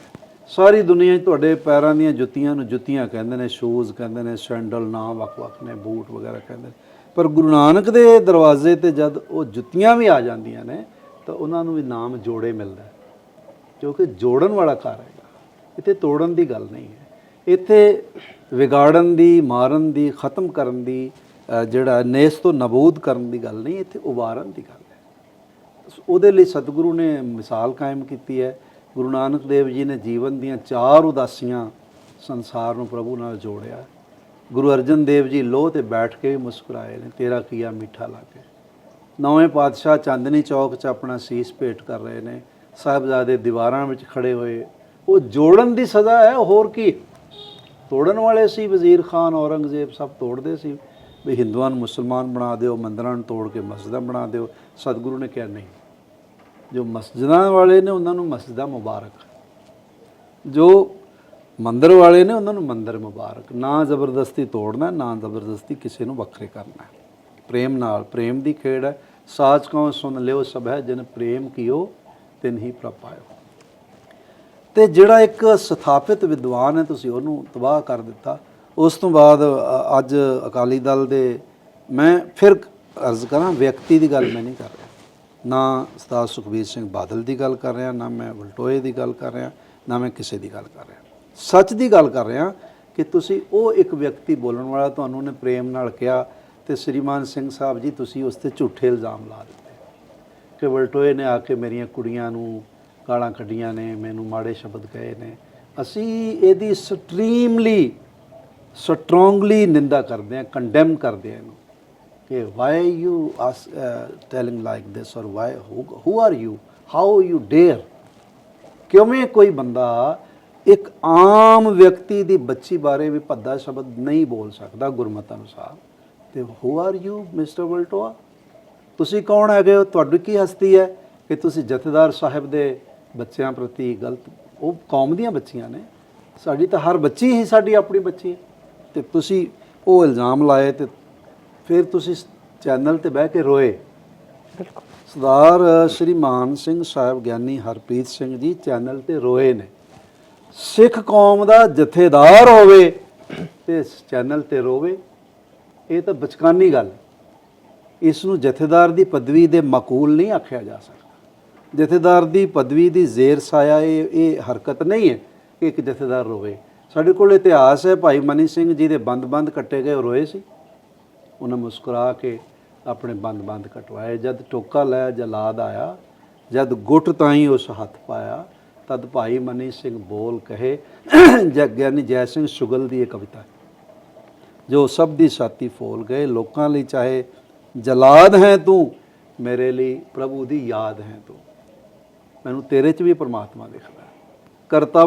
Speaker 1: ਸਾਰੀ ਦੁਨੀਆ 'ਚ ਤੁਹਾਡੇ ਪੈਰਾਂ ਦੀਆਂ ਜੁੱਤੀਆਂ ਨੂੰ ਜੁੱਤੀਆਂ ਕਹਿੰਦੇ ਨੇ, ਸ਼ੂਜ਼ ਕਹਿੰਦੇ ਨੇ, ਸੈਂਡਲ, ਨਾਂ ਵੱਖ-ਵੱਖ ਨੇ, ਬੂਟ ਵਗੈਰਾ ਕਹਿੰਦੇ ਨੇ। ਪਰ ਗੁਰੂ ਨਾਨਕ ਦੇ ਦਰਵਾਜ਼ੇ ਤੇ ਜਦ ਉਹ ਜੁੱਤੀਆਂ ਵੀ ਆ ਜਾਂਦੀਆਂ ਨੇ, ਤਾਂ ਉਹਨਾਂ ਨੂੰ ਵੀ ਨਾਮ ਜੋੜੇ ਮਿਲਦਾ ਕਿਉਂਕਿ ਜੋੜਨ ਵਾਲਾ ਘਰ ਹੈਗਾ। ਇੱਥੇ ਤੋੜਨ ਦੀ ਗੱਲ ਨਹੀਂ ਹੈ। ਇੱਥੇ ਵਿਗਾੜਨ ਦੀ, ਮਾਰਨ ਦੀ, ਖਤਮ ਕਰਨ ਦੀ ਜਿਹੜਾ ਨੇਸ ਤੋਂ ਨਬੂਦ ਕਰਨ ਦੀ ਗੱਲ ਨਹੀਂ, ਇੱਥੇ ਉਬਾਰਨ ਦੀ ਗੱਲ ਉਹਦੇ ਲਈ ਸਤਿਗੁਰੂ ਨੇ ਮਿਸਾਲ ਕਾਇਮ ਕੀਤੀ ਹੈ। ਗੁਰੂ ਨਾਨਕ ਦੇਵ ਜੀ ਨੇ ਜੀਵਨ ਦੀਆਂ ਚਾਰ ਉਦਾਸੀਆਂ ਸੰਸਾਰ ਨੂੰ ਪ੍ਰਭੂ ਨਾਲ ਜੋੜਿਆ। ਗੁਰੂ ਅਰਜਨ ਦੇਵ ਜੀ ਲੋਹ ਤੇ ਬੈਠ ਕੇ ਵੀ ਮੁਸਕਰਾਏ ਨੇ, ਤੇਰਾ ਕੀਆ ਮਿੱਠਾ ਲੱਗੇ। ਨੌਵੇਂ ਪਾਤਸ਼ਾਹ ਚਾਂਦਨੀ ਚੌਕ 'ਚ ਆਪਣਾ ਸੀਸ ਭੇਟ ਕਰ ਰਹੇ ਨੇ। ਸਾਹਿਬਜ਼ਾਦੇ ਦੀਵਾਰਾਂ ਵਿੱਚ ਖੜੇ ਹੋਏ। ਉਹ ਜੋੜਨ ਦੀ ਸਜ਼ਾ ਹੈ, ਹੋਰ ਕੀ? ਤੋੜਨ ਵਾਲੇ ਸੀ, ਵਜ਼ੀਰ ਖਾਨ, ਔਰੰਗਜ਼ੇਬ ਸਭ ਤੋੜਦੇ ਸੀ। ਵੀ ਹਿੰਦੂਆਂ ਨੂੰ ਮੁਸਲਮਾਨ ਬਣਾ ਦਿਓ, ਮੰਦਰਾਂ ਨੂੰ ਤੋੜ ਕੇ ਮਸਜਿਦਾਂ ਬਣਾ ਦਿਓ। ਸਤਿਗੁਰੂ ਨੇ ਕਿਹਾ, ਨਹੀਂ। ਜੋ ਮਸਜਿਦਾਂ ਵਾਲੇ ਨੇ ਉਹਨਾਂ ਨੂੰ ਮਸਜਿਦਾਂ ਮੁਬਾਰਕ। ਜੋ ਮੰਦਰ ਵਾਲੇ ਨੇ ਉਹਨਾਂ ਨੂੰ ਮੰਦਰ ਮੁਬਾਰਕ। ਨਾ ਜ਼ਬਰਦਸਤੀ ਤੋੜਨਾ, ਨਾ ਜ਼ਬਰਦਸਤੀ ਕਿਸੇ ਨੂੰ ਵੱਖਰੇ ਕਰਨਾ। ਪ੍ਰੇਮ ਨਾਲ, ਪ੍ਰੇਮ ਦੀ ਖੇਡ ਹੈ। ਸਾਚ ਕਉ ਸੁਣ ਲਿਓ, ਸਭ ਹੈ। ਜਿਨ ਪ੍ਰੇਮ ਕੀਓ, ਤਿਨ ਹੀ ਪ੍ਰਪਾਇਓ ਤੇ ਜਿਹੜਾ ਇੱਕ ਸਥਾਪਿਤ ਵਿਦਵਾਨ ਹੈ, ਤੁਸੀਂ ਉਹਨੂੰ ਤਬਾਹ ਕਰ ਦਿੱਤਾ। ਉਸ ਤੋਂ ਬਾਅਦ ਅੱਜ ਅਕਾਲੀ ਦਲ ਦੇ ਮੈਂ ਫਿਰ ਅਰਜ਼ ਕਰਾਂ, ਵਿਅਕਤੀ ਦੀ ਗੱਲ ਮੈਂ ਨਹੀਂ ਕਰ ਰਿਹਾ। ਨਾ ਸਰਦਾਰ ਸੁਖਬੀਰ ਸਿੰਘ ਬਾਦਲ ਦੀ ਗੱਲ ਕਰ ਰਿਹਾ, ਨਾ ਮੈਂ ਵਲਟੋਏ ਦੀ ਗੱਲ ਕਰ ਰਿਹਾ, ਨਾ ਮੈਂ ਕਿਸੇ ਦੀ ਗੱਲ ਕਰ ਰਿਹਾ। ਸੱਚ ਦੀ ਗੱਲ ਕਰ ਰਿਹਾ ਕਿ ਤੁਸੀਂ ਉਹ ਇੱਕ ਵਿਅਕਤੀ ਬੋਲਣ ਵਾਲਾ ਤੁਹਾਨੂੰ ਨੇ ਪ੍ਰੇਮ ਨਾਲ ਕਿਹਾ ਤੇ ਸ੍ਰੀਮਾਨ ਸਿੰਘ ਸਾਹਿਬ ਜੀ, ਤੁਸੀਂ ਉਸ ਤੇ ਝੂਠੇ ਇਲਜ਼ਾਮ ਲਾ ਦਿੱਤੇ। ਕਿ ਵਲਟੋਏ ਨੇ ਆ ਕੇ ਮੇਰੀਆਂ ਕੁੜੀਆਂ ਨੂੰ ਗਾਲਾਂ ਕੱਢੀਆਂ ਨੇ, ਮੈਨੂੰ ਮਾੜੇ ਸ਼ਬਦ ਕਹੇ ਨੇ। ਅਸੀਂ ਇਹਦੀ ਸਟਰੀਮਲੀ ਸਟਰੋਂਗਲੀ ਨਿੰਦਾ ਕਰਦੇ ਹਾਂ ਕੰਡੈਮ ਕਰਦੇ ਹਾਂ ਇਹਨੂੰ। ਕਿ why you are telling like this ਔਰ why who are you how you dare ਕਿਵੇਂ ਕੋਈ ਬੰਦਾ ਇੱਕ ਆਮ ਵਿਅਕਤੀ ਦੀ ਬੱਚੀ ਬਾਰੇ ਵੀ ਭੱਦਾ ਸ਼ਬਦ ਨਹੀਂ ਬੋਲ ਸਕਦਾ ਗੁਰਮਤ ਅਨੁਸਾਰ। ਤੇ who are you mister Valtoha ਤੁਸੀਂ ਕੌਣ ਹੈਗੇ ਹੋ? ਤੁਹਾਡੀ ਕੀ ਹਸਤੀ ਹੈ ਕਿ ਤੁਸੀਂ ਜਥੇਦਾਰ ਸਾਹਿਬ ਦੇ ਬੱਚਿਆਂ ਪ੍ਰਤੀ ਗਲਤ, ਉਹ ਕੌਮ ਦੀਆਂ ਬੱਚੀਆਂ ਨੇ। ਸਾਡੀ ਤਾਂ ਹਰ ਬੱਚੀ ਹੀ ਸਾਡੀ ਆਪਣੀ ਬੱਚੀ ਹੈ। ਤੇ ਤੁਸੀਂ ਉਹ ਇਲਜ਼ਾਮ ਲਾਏ ਤੇ ਫਿਰ ਤੁਸੀਂ ਚੈਨਲ ਤੇ ਬਹਿ ਕੇ ਰੋਏ।
Speaker 2: ਬਿਲਕੁਲ।
Speaker 1: ਸਰਦਾਰ ਸ਼੍ਰੀ ਮਾਨ ਸਿੰਘ ਸਾਹਿਬ ਗਿਆਨੀ ਹਰਪ੍ਰੀਤ ਸਿੰਘ ਜੀ ਚੈਨਲ ਤੇ ਰੋਏ ਨੇ। ਸਿੱਖ ਕੌਮ ਦਾ ਜਥੇਦਾਰ ਹੋਵੇ ਤੇ ਇਸ ਚੈਨਲ ਤੇ ਰੋਵੇ ਇਹ ਤਾਂ ਬਚਕਾਨੀ ਗੱਲ। ਇਸ ਨੂੰ ਜਥੇਦਾਰ ਦੀ ਪਦਵੀ ਦੇ ਮਕੂਲ ਨਹੀਂ ਆਖਿਆ ਜਾ ਸਕਦਾ। ਜਥੇਦਾਰ ਦੀ ਪਦਵੀ ਦੀ ਜ਼ੇਰ ਸਾਇਆ ਇਹ ਇਹ ਹਰਕਤ ਨਹੀਂ ਹੈ ਕਿ ਇੱਕ ਜਥੇਦਾਰ ਰੋਵੇ। ਸਾਡੇ ਕੋਲ ਇਤਿਹਾਸ ਹੈ ਭਾਈ ਮਨੀ ਸਿੰਘ ਜੀ ਦੇ ਬੰਦ-ਬੰਦ ਕੱਟੇ ਗਏ ਰੋਏ ਸੀ। ਉਹਨਾਂ ਮੁਸਕਰਾ ਕੇ ਆਪਣੇ ਬੰਦ-ਬੰਦ ਕਟਵਾਏ। ਜਦ ਟੋਕਾ ਲਾਇਆ ਜਲਾਦ ਆਇਆ, ਜਦ ਗੁੱਟ ਤਾਈਂ ਉਸ ਹੱਥ ਪਾਇਆ, ਤਦ ਭਾਈ ਮਨੀ ਸਿੰਘ ਬੋਲ ਕਹੇ ਜਗਿਆਨੀ ਜੈ ਸਿੰਘ ਸ਼ੁਗਲ ਦੀ ਇਹ ਕਵਿਤਾ ਜੋ ਸਭ ਦੀ ਛਾਤੀ ਫੋਲ ਗਏ। ਲੋਕਾਂ ਲਈ ਚਾਹੇ ਜਲਾਦ ਹੈ ਤੂੰ, ਮੇਰੇ ਲਈ ਪ੍ਰਭੂ ਦੀ ਯਾਦ ਹੈ ਤੂੰ। ਮੈਨੂੰ ਤੇਰੇ 'ਚ ਵੀ ਪਰਮਾਤਮਾ ਦਿਖਦਾ ਹੈ।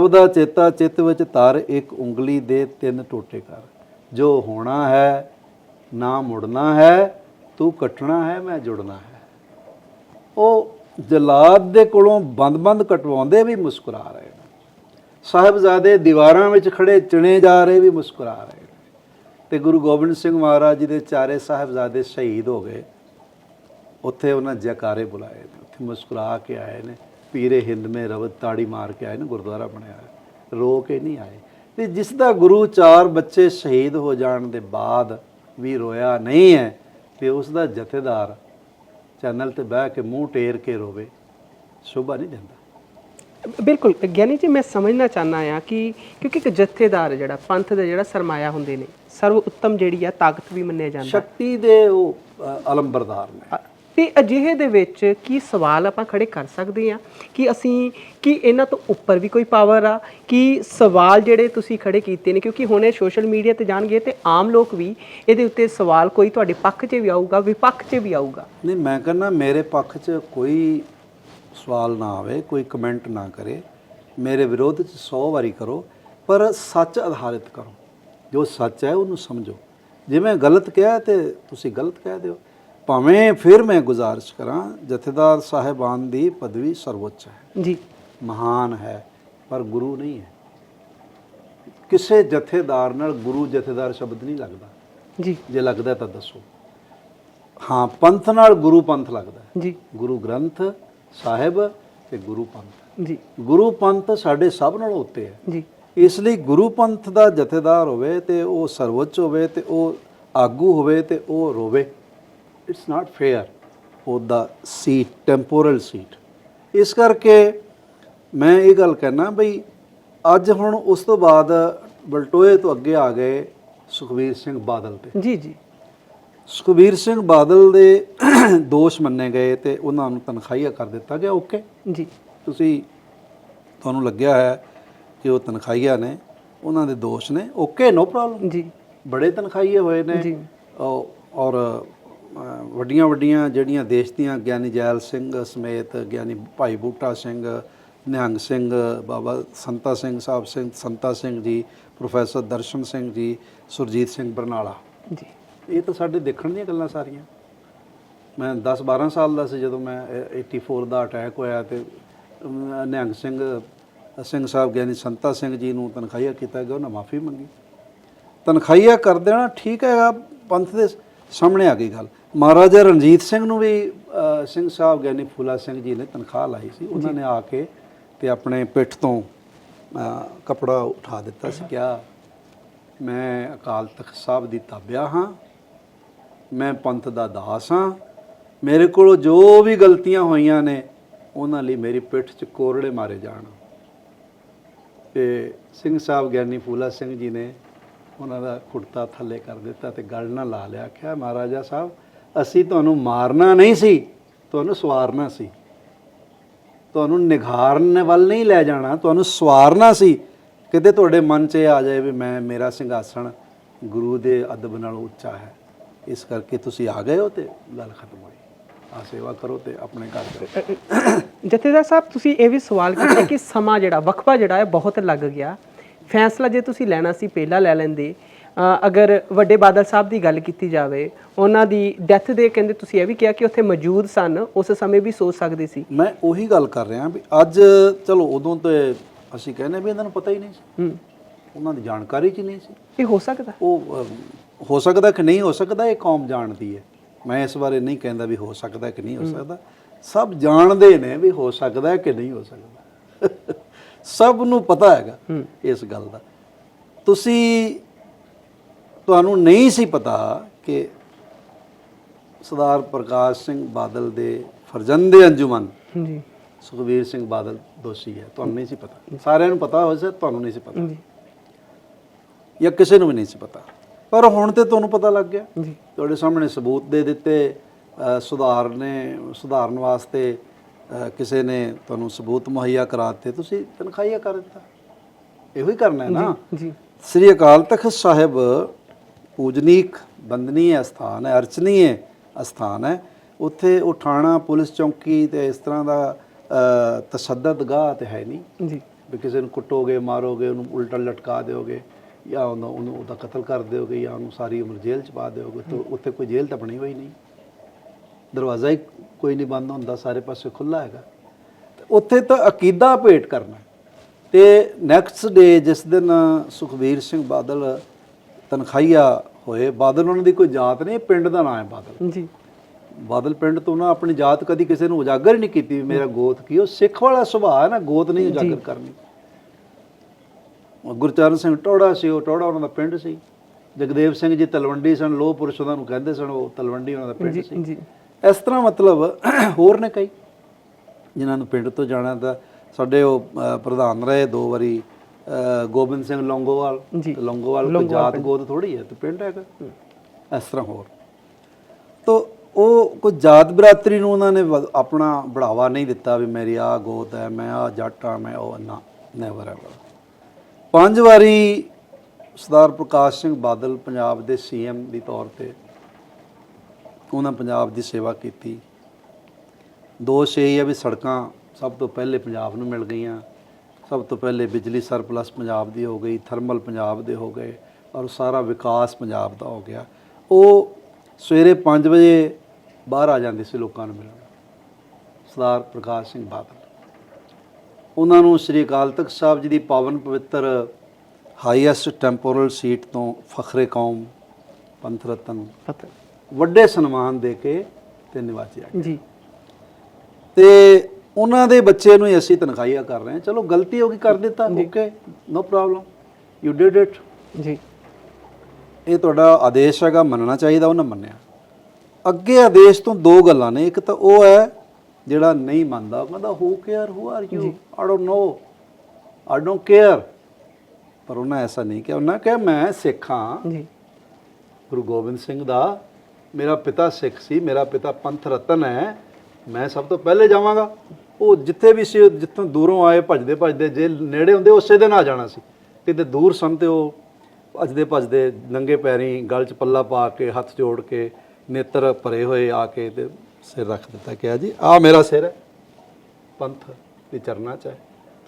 Speaker 1: ਦਾ ਚੇਤਾ ਚਿੱਤ ਵਿੱਚ ਧਰ ਇੱਕ ਉਂਗਲੀ ਦੇ ਤਿੰਨ ਟੋਟੇ ਕਰ। ਜੋ ਹੋਣਾ ਹੈ ਨਾ ਮੁੜਨਾ ਹੈ, ਤੂੰ ਕੱਟਣਾ ਹੈ, ਮੈਂ ਜੁੜਨਾ ਹੈ। ਉਹ ਜਲਾਦ ਦੇ ਕੋਲੋਂ ਬੰਦ-ਬੰਦ ਕਟਵਾਉਂਦੇ ਵੀ ਮੁਸਕਰਾ ਰਹੇ ਨੇ। ਸਾਹਿਬਜ਼ਾਦੇ ਦੀਵਾਰਾਂ ਵਿੱਚ ਖੜੇ ਚਿਣੇ ਜਾ ਰਹੇ ਵੀ ਮੁਸਕਰਾ ਰਹੇ ਨੇ। ਤੇ ਗੁਰੂ ਗੋਬਿੰਦ ਸਿੰਘ ਮਹਾਰਾਜ ਜੀ ਦੇ ਚਾਰੇ ਸਾਹਿਬਜ਼ਾਦੇ ਸ਼ਹੀਦ ਹੋ ਗਏ। ਉੱਥੇ ਉਹਨਾਂ ਜੈਕਾਰੇ ਬੁਲਾਏ ਨੇ, ਉੱਥੇ ਮੁਸਕਰਾ ਕੇ ਆਏ ਨੇ। ਪੀਰੇ ਹਿੰਦ ਮੇ ਰਵਤ ਤਾੜੀ ਮਾਰ ਕੇ ਆਏ ਨੇ, ਗੁਰਦੁਆਰਾ ਬਣਿਆ ਹੈ ਰੋ ਕੇ ਨਹੀਂ ਆਏ। ਤੇ ਜਿਸ ਦਾ ਗੁਰੂ ਚਾਰ ਬੱਚੇ ਸ਼ਹੀਦ ਹੋ ਜਾਣ ਦੇ ਬਾਅਦ ਵੀ ਰੋਇਆ ਨਹੀਂ ਹੈ ਤੇ ਉਸ ਦਾ ਜਥੇਦਾਰ ਚੈਨਲ ਤੇ ਬਹਿ ਕੇ ਮੂੰਹ ਟੇਰ ਕੇ ਰੋਵੇ ਸ਼ੋਭਾ ਨਹੀਂ ਦਿੰਦਾ।
Speaker 2: ਬਿਲਕੁਲ ਗਿਆਨੀ ਜੀ ਮੈਂ ਸਮਝਣਾ ਚਾਹਨਾ ਆ ਕਿ ਕਿਉਂਕਿ ਇੱਕ ਜਥੇਦਾਰ ਜਿਹੜਾ ਪੰਥ ਦਾ ਜਿਹੜਾ ਸਰਮਾਇਆ ਹੁੰਦੇ ਨੇ ਸਰਵ ਉੱਤਮ ਜਿਹੜੀ ਆ ਤਾਕਤ ਵੀ ਮੰਨਿਆ ਜਾਂਦਾ।
Speaker 1: ਸ਼ਕਤੀ ਦੇ ਉਹ ਅਲੰਬਰਦਾਰ ਨੇ।
Speaker 2: ਤੇ ਅਜਿਹੇ ਦੇ ਵਿੱਚ ਕੀ ਸਵਾਲ ਆਪਾਂ ਖੜੇ ਕਰ ਸਕਦੇ ਆ ਕਿ ਅਸੀਂ, ਕਿ ਇਹਨਾਂ ਤੋਂ ਉੱਪਰ ਵੀ ਕੋਈ ਪਾਵਰ ਆ? ਕਿ ਸਵਾਲ ਜਿਹੜੇ ਤੁਸੀਂ ਖੜੇ ਕੀਤੇ ਨੇ, ਕਿਉਂਕਿ ਹੁਣ ਇਹ ਸੋਸ਼ਲ ਮੀਡੀਆ ਤੇ ਜਾਣਗੇ ਤੇ ਆਮ ਲੋਕ ਵੀ ਇਹਦੇ ਉੱਤੇ ਸਵਾਲ ਕੋਈ ਤੁਹਾਡੇ ਪੱਖ 'ਚ ਵੀ ਆਊਗਾ, ਵਿਪੱਖ 'ਚ ਵੀ ਆਊਗਾ।
Speaker 1: ਨਹੀਂ, ਮੈਂ ਕਹਿੰਦਾ ਮੇਰੇ ਪੱਖ 'ਚ ਕੋਈ ਸਵਾਲ ਨਾ ਆਵੇ, ਕੋਈ ਕਮੈਂਟ ਨਾ ਕਰੇ। ਮੇਰੇ ਵਿਰੋਧ 'ਚ 100 ਵਾਰੀ ਕਰੋ, ਪਰ ਸੱਚ ਆਧਾਰਿਤ ਕਰੋ। ਜੋ ਸੱਚ ਹੈ, ਉਹਨੂੰ ਸਮਝੋ। ਜਿਵੇਂ ਗਲਤ ਕਿਹਾ ਤੇ ਤੁਸੀਂ ਗਲਤ ਕਹਿ ਦਿਓ। ਭਾਵੇਂ ਫਿਰ ਮੈਂ ਗੁਜ਼ਾਰਿਸ਼ ਕਰਾਂ ਜਥੇਦਾਰ ਸਾਹਿਬਾਨ ਦੀ ਪਦਵੀ ਸਰਵੋੱਚ ਹੈ।
Speaker 2: ਜੀ।
Speaker 1: ਮਹਾਨ ਹੈ ਪਰ ਗੁਰੂ ਨਹੀਂ ਹੈ। ਕਿਸੇ ਜਥੇਦਾਰ ਨਾਲ ਗੁਰੂ ਜਥੇਦਾਰ ਸ਼ਬਦ ਨਹੀਂ ਲੱਗਦਾ।
Speaker 2: ਜੀ।
Speaker 1: ਜੇ ਲੱਗਦਾ ਤਾਂ ਦੱਸੋ। ਹਾਂ ਪੰਥ ਨਾਲ ਗੁਰੂ ਪੰਥ ਲੱਗਦਾ
Speaker 2: ਜੀ।
Speaker 1: ਗੁਰੂ ਗ੍ਰੰਥ ਸਾਹਿਬ ਤੇ ਗੁਰੂ ਪੰਥ।
Speaker 2: ਜੀ।
Speaker 1: ਗੁਰੂ ਪੰਥ ਸਾਡੇ ਸਭ ਨਾਲੋਂ ਉੱਤੇ ਹੈ।
Speaker 2: ਜੀ।
Speaker 1: ਇਸ ਲਈ ਗੁਰੂ ਪੰਥ ਦਾ ਜਥੇਦਾਰ ਹੋਵੇ ਤੇ ਉਹ ਸਰਵੋੱਚ ਹੋਵੇ ਤੇ ਉਹ ਆਗੂ ਹੋਵੇ ਤੇ ਉਹ ਰੋਵੇ। ਇਟਸ ਨਾਟ ਫੇਅਰ ਉਹਦਾ ਸੀਟ ਟੈਂਪੋਰਲ ਸੀਟ ਇਸ ਕਰਕੇ ਮੈਂ ਇਹ ਗੱਲ ਕਹਿਣਾ ਬਈ ਅੱਜ ਹੁਣ ਉਸ ਤੋਂ ਬਾਅਦ ਬਲਟੋਏ ਤੋਂ ਅੱਗੇ ਆ ਗਏ ਸੁਖਵੀਰ ਸਿੰਘ ਬਾਦਲ ਤੇ।
Speaker 2: ਜੀ ਜੀ।
Speaker 1: ਸੁਖਬੀਰ ਸਿੰਘ ਬਾਦਲ ਦੇ ਦੋਸ਼ ਮੰਨੇ ਗਏ ਤੇ ਉਹਨਾਂ ਨੂੰ ਤਨਖਾਹੀਆ ਕਰ ਦਿੱਤਾ ਗਿਆ ਓਕੇ?
Speaker 2: ਜੀ।
Speaker 1: ਤੁਸੀਂ ਤੁਹਾਨੂੰ ਲੱਗਿਆ ਹੈ ਕਿ ਉਹ ਤਨਖਾਹੀਆ ਨੇ ਉਹਨਾਂ ਦੇ ਦੋਸ਼ ਨੇ ਓਕੇ ਨੋ ਪ੍ਰੋਬਲਮ।
Speaker 2: ਜੀ।
Speaker 1: ਬੜੇ ਤਨਖਾਹੀਏ ਹੋਏ ਨੇ।
Speaker 2: ਜੀ।
Speaker 1: ਔਰ ਵੱਡੀਆਂ ਵੱਡੀਆਂ ਜਿਹੜੀਆਂ ਦੇਸ਼ ਦੀਆਂ ਗਿਆਨੀ ਜੈਲ ਸਿੰਘ ਸਮੇਤ ਗਿਆਨੀ ਭਾਈ ਬੂਟਾ ਸਿੰਘ ਨਿਹੰਗ ਸਿੰਘ ਬਾਬਾ ਸੰਤਾ ਸਿੰਘ ਸਾਹਿਬ ਸਿੰਘ ਸੰਤਾ ਸਿੰਘ ਜੀ ਪ੍ਰੋਫੈਸਰ ਦਰਸ਼ਨ ਸਿੰਘ ਜੀ ਸੁਰਜੀਤ ਸਿੰਘ ਬਰਨਾਲਾ।
Speaker 2: ਜੀ।
Speaker 1: ਇਹ ਤਾਂ ਸਾਡੇ ਦੇਖਣ ਦੀਆਂ ਗੱਲਾਂ ਸਾਰੀਆਂ। ਮੈਂ 10 12 ਸਾਲ ਦਾ ਸੀ ਜਦੋਂ ਮੈਂ ਇਹ 84 ਦਾ ਅਟੈਕ ਹੋਇਆ ਤੇ ਨਿਹੰਗ ਸਿੰਘ ਸਿੰਘ ਸਾਹਿਬ ਗਿਆਨੀ ਸੰਤਾ ਸਿੰਘ ਜੀ ਨੂੰ ਤਨਖਾਹੀਆ ਕੀਤਾ ਗਿਆ ਉਹਨਾਂ ਮਾਫੀ ਮੰਗੀ। ਤਨਖਾਹੀਆ ਕਰ ਦੇਣਾ ਠੀਕ ਹੈਗਾ ਪੰਥ ਦੇ ਸਾਹਮਣੇ ਆ ਗਈ ਗੱਲ। ਮਹਾਰਾਜਾ ਰਣਜੀਤ ਸਿੰਘ ਨੂੰ ਵੀ ਸਿੰਘ ਸਾਹਿਬ ਗਿਆਨੀ ਫੂਲਾ ਸਿੰਘ ਜੀ ਨੇ ਤਨਖਾਹ ਲਾਈ ਸੀ। ਉਹਨਾਂ ਨੇ ਆ ਕੇ ਤੇ ਆਪਣੇ ਪਿੱਠ ਤੋਂ ਅਹ, ਕਪੜਾ ਉਠਾ ਦਿੱਤਾ ਸੀ ਕਿਹਾ ਮੈਂ ਅਕਾਲ ਤਖਤ ਸਾਹਿਬ ਦੀ ਤਾਬਿਆ ਹਾਂ। ਮੈਂ ਪੰਥ ਦਾ ਦਾਸ ਹਾਂ। ਮੇਰੇ ਕੋਲੋਂ ਜੋ ਵੀ ਗਲਤੀਆਂ ਹੋਈਆਂ ਨੇ ਉਹਨਾਂ ਲਈ ਮੇਰੀ ਪਿੱਠ 'ਚ ਕੋਰੜੇ ਮਾਰੇ ਜਾਣ ਤੇ ਸਿੰਘ ਸਾਹਿਬ ਗਿਆਨੀ ਫੂਲਾ ਸਿੰਘ ਜੀ ਨੇ ਉਹਨਾਂ ਦਾ ਕੁੜਤਾ ਥੱਲੇ ਕਰ ਦਿੱਤਾ ਤੇ ਗਲ ਨਾਲ ਲਾ ਲਿਆ, ਕਿਹਾ, ਮਹਾਰਾਜਾ ਸਾਹਿਬ, ਅਸੀਂ ਤੁਹਾਨੂੰ ਮਾਰਨਾ ਨਹੀਂ ਸੀ, ਤੁਹਾਨੂੰ ਸਵਾਰਨਾ ਸੀ। ਤੁਹਾਨੂੰ ਨਿਘਾਰਨ ਵੱਲ ਨਹੀਂ ਲੈ ਜਾਣਾ, ਤੁਹਾਨੂੰ ਸਵਾਰਨਾ ਸੀ। ਕਿਤੇ ਤੁਹਾਡੇ ਮਨ 'ਚ ਇਹ ਆ ਜਾਏ ਵੀ ਮੈਂ, ਮੇਰਾ ਸਿੰਘਾਸਣ ਗੁਰੂ ਦੇ ਅਦਬ ਨਾਲੋਂ ਉੱਚਾ ਹੈ। ਇਸ ਕਰਕੇ ਤੁਸੀਂ ਆ ਗਏ ਹੋ ਤੇ ਗੱਲ ਖਤਮ ਹੋਈ। ਆ ਸੇਵਾ ਕਰੋ ਤੇ ਆਪਣੇ ਘਰ ਜਾਓ।
Speaker 2: ਜਥੇਦਾਰ ਸਾਹਿਬ, ਤੁਸੀਂ ਇਹ ਵੀ ਸਵਾਲ ਕੀਤਾ ਕਿ ਸਮਾਂ ਜਿਹੜਾ, ਵਕਫਾ ਜਿਹੜਾ ਹੈ, ਬਹੁਤ ਲੱਗ ਗਿਆ। ਫੈਸਲਾ ਜੇ ਤੁਸੀਂ ਲੈਣਾ ਸੀ ਪਹਿਲਾਂ ਲੈ ਲੈਂਦੇ। ਅਗਰ ਵੱਡੇ ਬਾਦਲ ਸਾਹਿਬ ਦੀ ਗੱਲ ਕੀਤੀ ਜਾਵੇ ਉਹਨਾਂ ਦੀ ਡੈਥ ਦੇ ਕਹਿੰਦੇ ਤੁਸੀਂ ਇਹ ਵੀ ਕਿਹਾ ਕਿ ਉੱਥੇ ਮੌਜੂਦ ਸਨ ਉਸ ਸਮੇਂ ਵੀ ਸੋਚ ਸਕਦੇ ਸੀ।
Speaker 1: ਮੈਂ ਉਹੀ ਗੱਲ ਕਰ ਰਿਹਾ ਵੀ ਅੱਜ ਚਲੋ ਉਦੋਂ ਤੇ ਅਸੀਂ ਕਹਿੰਦੇ ਵੀ ਇਹਨਾਂ ਨੂੰ ਪਤਾ ਹੀ ਨਹੀਂ ਸੀ।
Speaker 2: ਹੂੰ।
Speaker 1: ਉਹਨਾਂ ਦੀ ਜਾਣਕਾਰੀ 'ਚ ਨਹੀਂ ਸੀ।
Speaker 2: ਇਹ ਹੋ ਸਕਦਾ।
Speaker 1: ਉਹ ਹੋ ਸਕਦਾ ਕਿ ਨਹੀਂ ਹੋ ਸਕਦਾ ਇਹ ਕੌਮ ਜਾਣਦੀ ਹੈ। ਮੈਂ ਇਸ ਬਾਰੇ ਨਹੀਂ ਕਹਿੰਦਾ ਵੀ ਹੋ ਸਕਦਾ ਕਿ ਨਹੀਂ ਹੋ। ਸਕਦਾ। ਸਭ ਜਾਣਦੇ ਨੇ ਵੀ ਹੋ ਸਕਦਾ ਕਿ ਨਹੀਂ ਹੋ ਸਕਦਾ। ਸਭ ਨੂੰ ਪਤਾ ਹੈਗਾ ਇਸ ਗੱਲ ਦਾ। ਤੁਸੀਂ ਤੁਹਾਨੂੰ ਨਹੀਂ ਸੀ ਪਤਾ ਕਿ ਸਰਦਾਰ ਪ੍ਰਕਾਸ਼ ਸਿੰਘ ਬਾਦਲ ਦੇ ਫਰਜ਼ੰਦੇ ਅੰਜੁਮਨ
Speaker 2: ਜੀ।
Speaker 1: ਸੁਖਬੀਰ ਸਿੰਘ ਬਾਦਲ ਦੋਸ਼ੀ ਹੈ ਤੁਹਾਨੂੰ ਨਹੀਂ ਸੀ ਪਤਾ। ਸਾਰਿਆਂ ਨੂੰ ਪਤਾ ਹੋਵੇ ਸੀ ਤੁਹਾਨੂੰ ਨਹੀਂ ਸੀ ਪਤਾ।
Speaker 2: ਜੀ।
Speaker 1: ਜਾਂ ਕਿਸੇ ਨੂੰ ਵੀ ਨਹੀਂ ਸੀ ਪਤਾ। ਪਰ ਹੁਣ ਤੇ ਤੁਹਾਨੂੰ ਪਤਾ ਲੱਗ ਗਿਆ।
Speaker 2: ਜੀ।
Speaker 1: ਤੁਹਾਡੇ ਸਾਹਮਣੇ ਸਬੂਤ ਦੇ ਦਿੱਤੇ ਸੁਧਾਰ ਨੇ ਸੁਧਾਰਨ ਵਾਸਤੇ ਕਿਸੇ ਨੇ ਤੁਹਾਨੂੰ ਸਬੂਤ ਮੁਹੱਈਆ ਕਰਾ ਦਿੱਤੇ ਤੁਸੀਂ ਤਨਖਾਹੀਆ ਕਰ ਦਿੱਤਾ। ਇਹੋ ਹੀ ਕਰਨਾ ਹੈ ਨਾ।
Speaker 2: ਜੀ
Speaker 1: ਸ੍ਰੀ ਅਕਾਲ ਤਖਤ ਸਾਹਿਬ ਪੂਜਨੀਕ ਬੰਦਨੀय ਸਥਾਨ ਹੈ ਅਰਚਨੀय ਸਥਾਨ ਹੈ। ਉੱਥੇ ਉਠਾਣਾ ਪੁਲਿਸ ਚੌਕੀ ਤੇ ਇਸ ਤਰ੍ਹਾਂ ਦਾ ਤਸ਼ੱਦਦ ਗਾਹ ਤੇ ਹੈ ਨਹੀਂ।
Speaker 2: ਜੀ।
Speaker 1: ਵੀ ਕਿਸੇ ਨੂੰ ਕੁੱਟੋਗੇ ਮਾਰੋਗੇ ਉਹਨੂੰ ਉਲਟਾ ਲਟਕਾ ਦਿਓਗੇ ਜਾਂ ਉਹਨੂੰ ਉਹਨੂੰ ਉਹਦਾ ਕਤਲ ਕਰ ਦਿਓਗੇ ਜਾਂ ਉਹਨੂੰ ਸਾਰੀ ਉਮਰ ਜੇਲ੍ਹ ਚ ਪਾ ਦਿਓਗੇ ਤਾਂ ਉੱਥੇ ਕੋਈ ਜੇਲ੍ਹ ਤਾਂ ਬਣੀ ਹੋਈ ਨਹੀਂ। ਦਰਵਾਜ਼ਾ ਹੀ ਕੋਈ ਨਹੀਂ ਬੰਦ ਹੁੰਦਾ ਸਾਰੇ ਪਾਸੇ ਖੁੱਲਾ ਹੈਗਾ। ਉੱਥੇ ਤਾਂ ਅਕੀਦਾ ਭੇਟ ਕਰਨਾ ਤੇ ਨੈਕਸਟ ਡੇ ਜਿਸ ਦਿਨ ਸੁਖਬੀਰ ਸਿੰਘ ਬਾਦਲ ਤਨਖਾਹੀਆ ਹੋਏ ਬਾਦਲ ਉਹਨਾਂ ਦੀ ਕੋਈ ਜਾਤ ਨਹੀਂ ਪਿੰਡ ਦਾ ਨਾਮ ਹੈ ਬਾਦਲ।
Speaker 2: ਜੀ।
Speaker 1: ਬਾਦਲ ਪਿੰਡ ਤੋਂ ਨਾ ਆਪਣੀ ਜਾਤ ਕਦੀ ਕਿਸੇ ਨੂੰ ਉਜਾਗਰ ਹੀ ਨਹੀਂ ਕੀਤੀ ਮੇਰਾ ਗੋਤ ਕੀ ਉਹ ਸਿੱਖ ਵਾਲਾ ਸੁਭਾਅ ਹੈ ਨਾ ਗੋਤ ਨਹੀਂ ਉਜਾਗਰ ਕਰਨੀ। ਗੁਰਚਰਨ ਸਿੰਘ ਟੋੜਾ ਸੀ ਉਹ ਟੋੜਾ ਉਹਨਾਂ ਦਾ ਪਿੰਡ ਸੀ। ਜਗਦੇਵ ਸਿੰਘ ਜੀ ਤਲਵੰਡੀ ਸਨ ਲੋਹ ਪੁਰਸ਼ ਉਹਨਾਂ ਨੂੰ ਕਹਿੰਦੇ ਸਨ ਉਹ ਤਲਵੰਡੀ ਉਹਨਾਂ ਦਾ ਪਿੰਡ
Speaker 2: ਜੀ
Speaker 1: ਸੀ।
Speaker 2: ਜੀ।
Speaker 1: ਇਸ ਤਰ੍ਹਾਂ ਮਤਲਬ ਹੋਰ ਨੇ ਕਈ ਜਿਨ੍ਹਾਂ ਨੂੰ ਪਿੰਡ ਤੋਂ ਜਾਣਾ ਤਾਂ ਸਾਡੇ ਉਹ ਪ੍ਰਧਾਨ ਰਹੇ ਦੋ ਵਾਰੀ ਗੋਬਿੰਦ ਸਿੰਘ ਲੌਂਗੋਵਾਲ ਲੌਂਗੋਵਾਲ ਕੋਈ ਜਾਤ ਗੋਤ ਥੋੜੀ ਹੈ ਤੇ ਪਿੰਡ ਹੈਗਾ। ਇਸ ਤਰ੍ਹਾਂ ਹੋਰ। ਤੋ ਉਹ ਕੋਈ ਜਾਤ ਬਰਾਦਰੀ ਨੂੰ ਉਹਨਾਂ ਨੇ ਆਪਣਾ ਬੜਾਵਾ ਨਹੀਂ ਦਿੱਤਾ ਵੀ ਮੇਰੀ ਆ ਗੋਤ ਹੈ ਮੈਂ ਆ ਜੱਟ ਆ ਮੈਂ ਉਹ ਨਾ ਨੈਵਰ ਐਵਰ ਪੰਜ ਵਾਰੀ ਸਰਦਾਰ ਪ੍ਰਕਾਸ਼ ਸਿੰਘ ਬਾਦਲ ਪੰਜਾਬ ਦੇ ਸੀਐਮ ਦੀ ਤੌਰ ਤੇ ਉਹਨਾਂ ਪੰਜਾਬ ਦੀ ਸੇਵਾ ਕੀਤੀ। ਦੋਸ਼ ਇਹ ਹੈ ਵੀ ਸੜਕਾਂ ਸਭ ਤੋਂ ਪਹਿਲੇ ਪੰਜਾਬ ਨੂੰ ਮਿਲ ਗਈਆਂ। ਸਭ ਤੋਂ ਪਹਿਲੇ ਬਿਜਲੀ ਸਰਪਲਸ ਪੰਜਾਬ ਦੀ ਹੋ ਗਈ, ਥਰਮਲ ਪੰਜਾਬ ਦੇ ਹੋ ਗਏ ਔਰ ਸਾਰਾ ਵਿਕਾਸ ਪੰਜਾਬ ਦਾ ਹੋ ਗਿਆ। ਉਹ ਸਵੇਰੇ 5 ਵਜੇ ਬਾਹਰ ਆ ਜਾਂਦੇ ਸੀ ਲੋਕਾਂ ਨੂੰ ਮਿਲਣ। ਸਰਦਾਰ ਪ੍ਰਕਾਸ਼ ਸਿੰਘ ਬਾਦਲ। ਉਹਨਾਂ ਨੂੰ ਸ੍ਰੀ ਅਕਾਲ ਤਖਤ ਸਾਹਿਬ ਜੀ ਦੀ ਪਾਵਨ ਪਵਿੱਤਰ ਹਾਈਐਸਟ ਟੈਂਪੋਰਲ ਸੀਟ ਤੋਂ ਫਖਰੇ ਕੌਮ ਪੰਥ ਰਤਨ
Speaker 2: ਪਤਾ
Speaker 1: ਵੱਡੇ ਸਨਮਾਨ ਦੇ ਕੇ ਤੇ ਨਿਵਾਜਿਆ
Speaker 2: ਜੀ।
Speaker 1: ਤੇ ਉਹਨਾਂ ਦੇ ਬੱਚੇ ਨੂੰ ਹੀ ਅਸੀਂ ਤਨਖਾਹੀਆ ਕਰ ਰਹੇ ਹਾਂ। ਚਲੋ ਗਲਤੀ ਹੋ ਗਈ ਕਰ ਦਿੱਤਾ okay no problem you did it
Speaker 2: ਜੀ।
Speaker 1: ਇਹ ਤੁਹਾਡਾ ਆਦੇਸ਼ ਹੈਗਾ ਮੰਨਣਾ ਚਾਹੀਦਾ ਉਹਨਾਂ ਮੰਨਿਆ। ਅੱਗੇ ਆਦੇਸ਼ ਤੋਂ ਦੋ ਗੱਲਾਂ ਨੇ ਇੱਕ ਤਾਂ ਉਹ ਹੈ ਜਿਹੜਾ ਨਹੀਂ ਮੰਨਦਾ ਉਹ ਕਹਿੰਦਾ who care who are you I don't know I don't care ਪਰ ਉਹਨਾਂ ਐਸਾ ਨਹੀਂ ਕਿਹਾ ਉਹਨਾਂ ਕਿਹਾ ਮੈਂ ਸਿੱਖ
Speaker 2: ਜੀ।
Speaker 1: ਗੁਰੂ ਗੋਬਿੰਦ ਸਿੰਘ ਦਾ ਮੇਰਾ ਪਿਤਾ ਸਿੱਖ ਸੀ ਮੇਰਾ ਪਿਤਾ ਪੰਥ ਰਤਨ ਹੈ ਮੈਂ ਸਭ ਤੋਂ ਪਹਿਲੇ ਜਾਵਾਂਗਾ ਉਹ ਜਿੱਥੇ ਵੀ ਸੀ ਜਿੱਥੋਂ ਦੂਰੋਂ ਆਏ ਭੱਜਦੇ ਭੱਜਦੇ ਜੇ ਨੇੜੇ ਹੁੰਦੇ ਉਸੇ ਦਿਨ ਆ ਜਾਣਾ ਸੀ ਕਿਤੇ ਦੂਰ ਸਨ ਤੇ ਉਹ ਭੱਜਦੇ ਭੱਜਦੇ ਨੰਗੇ ਪੈਰੀਂ ਗਲ 'ਚ ਪੱਲਾ ਪਾ ਕੇ ਹੱਥ ਜੋੜ ਕੇ ਨੇਤਰ ਭਰੇ ਹੋਏ ਆ ਕੇ ਤੇ ਸਿਰ ਰੱਖ ਦਿੱਤਾ ਕਿਹਾ ਜੀ ਆ ਮੇਰਾ ਸਿਰ ਹੈ ਪੰਥ ਦੇ ਚਰਨਾਂ 'ਚ ਹੈ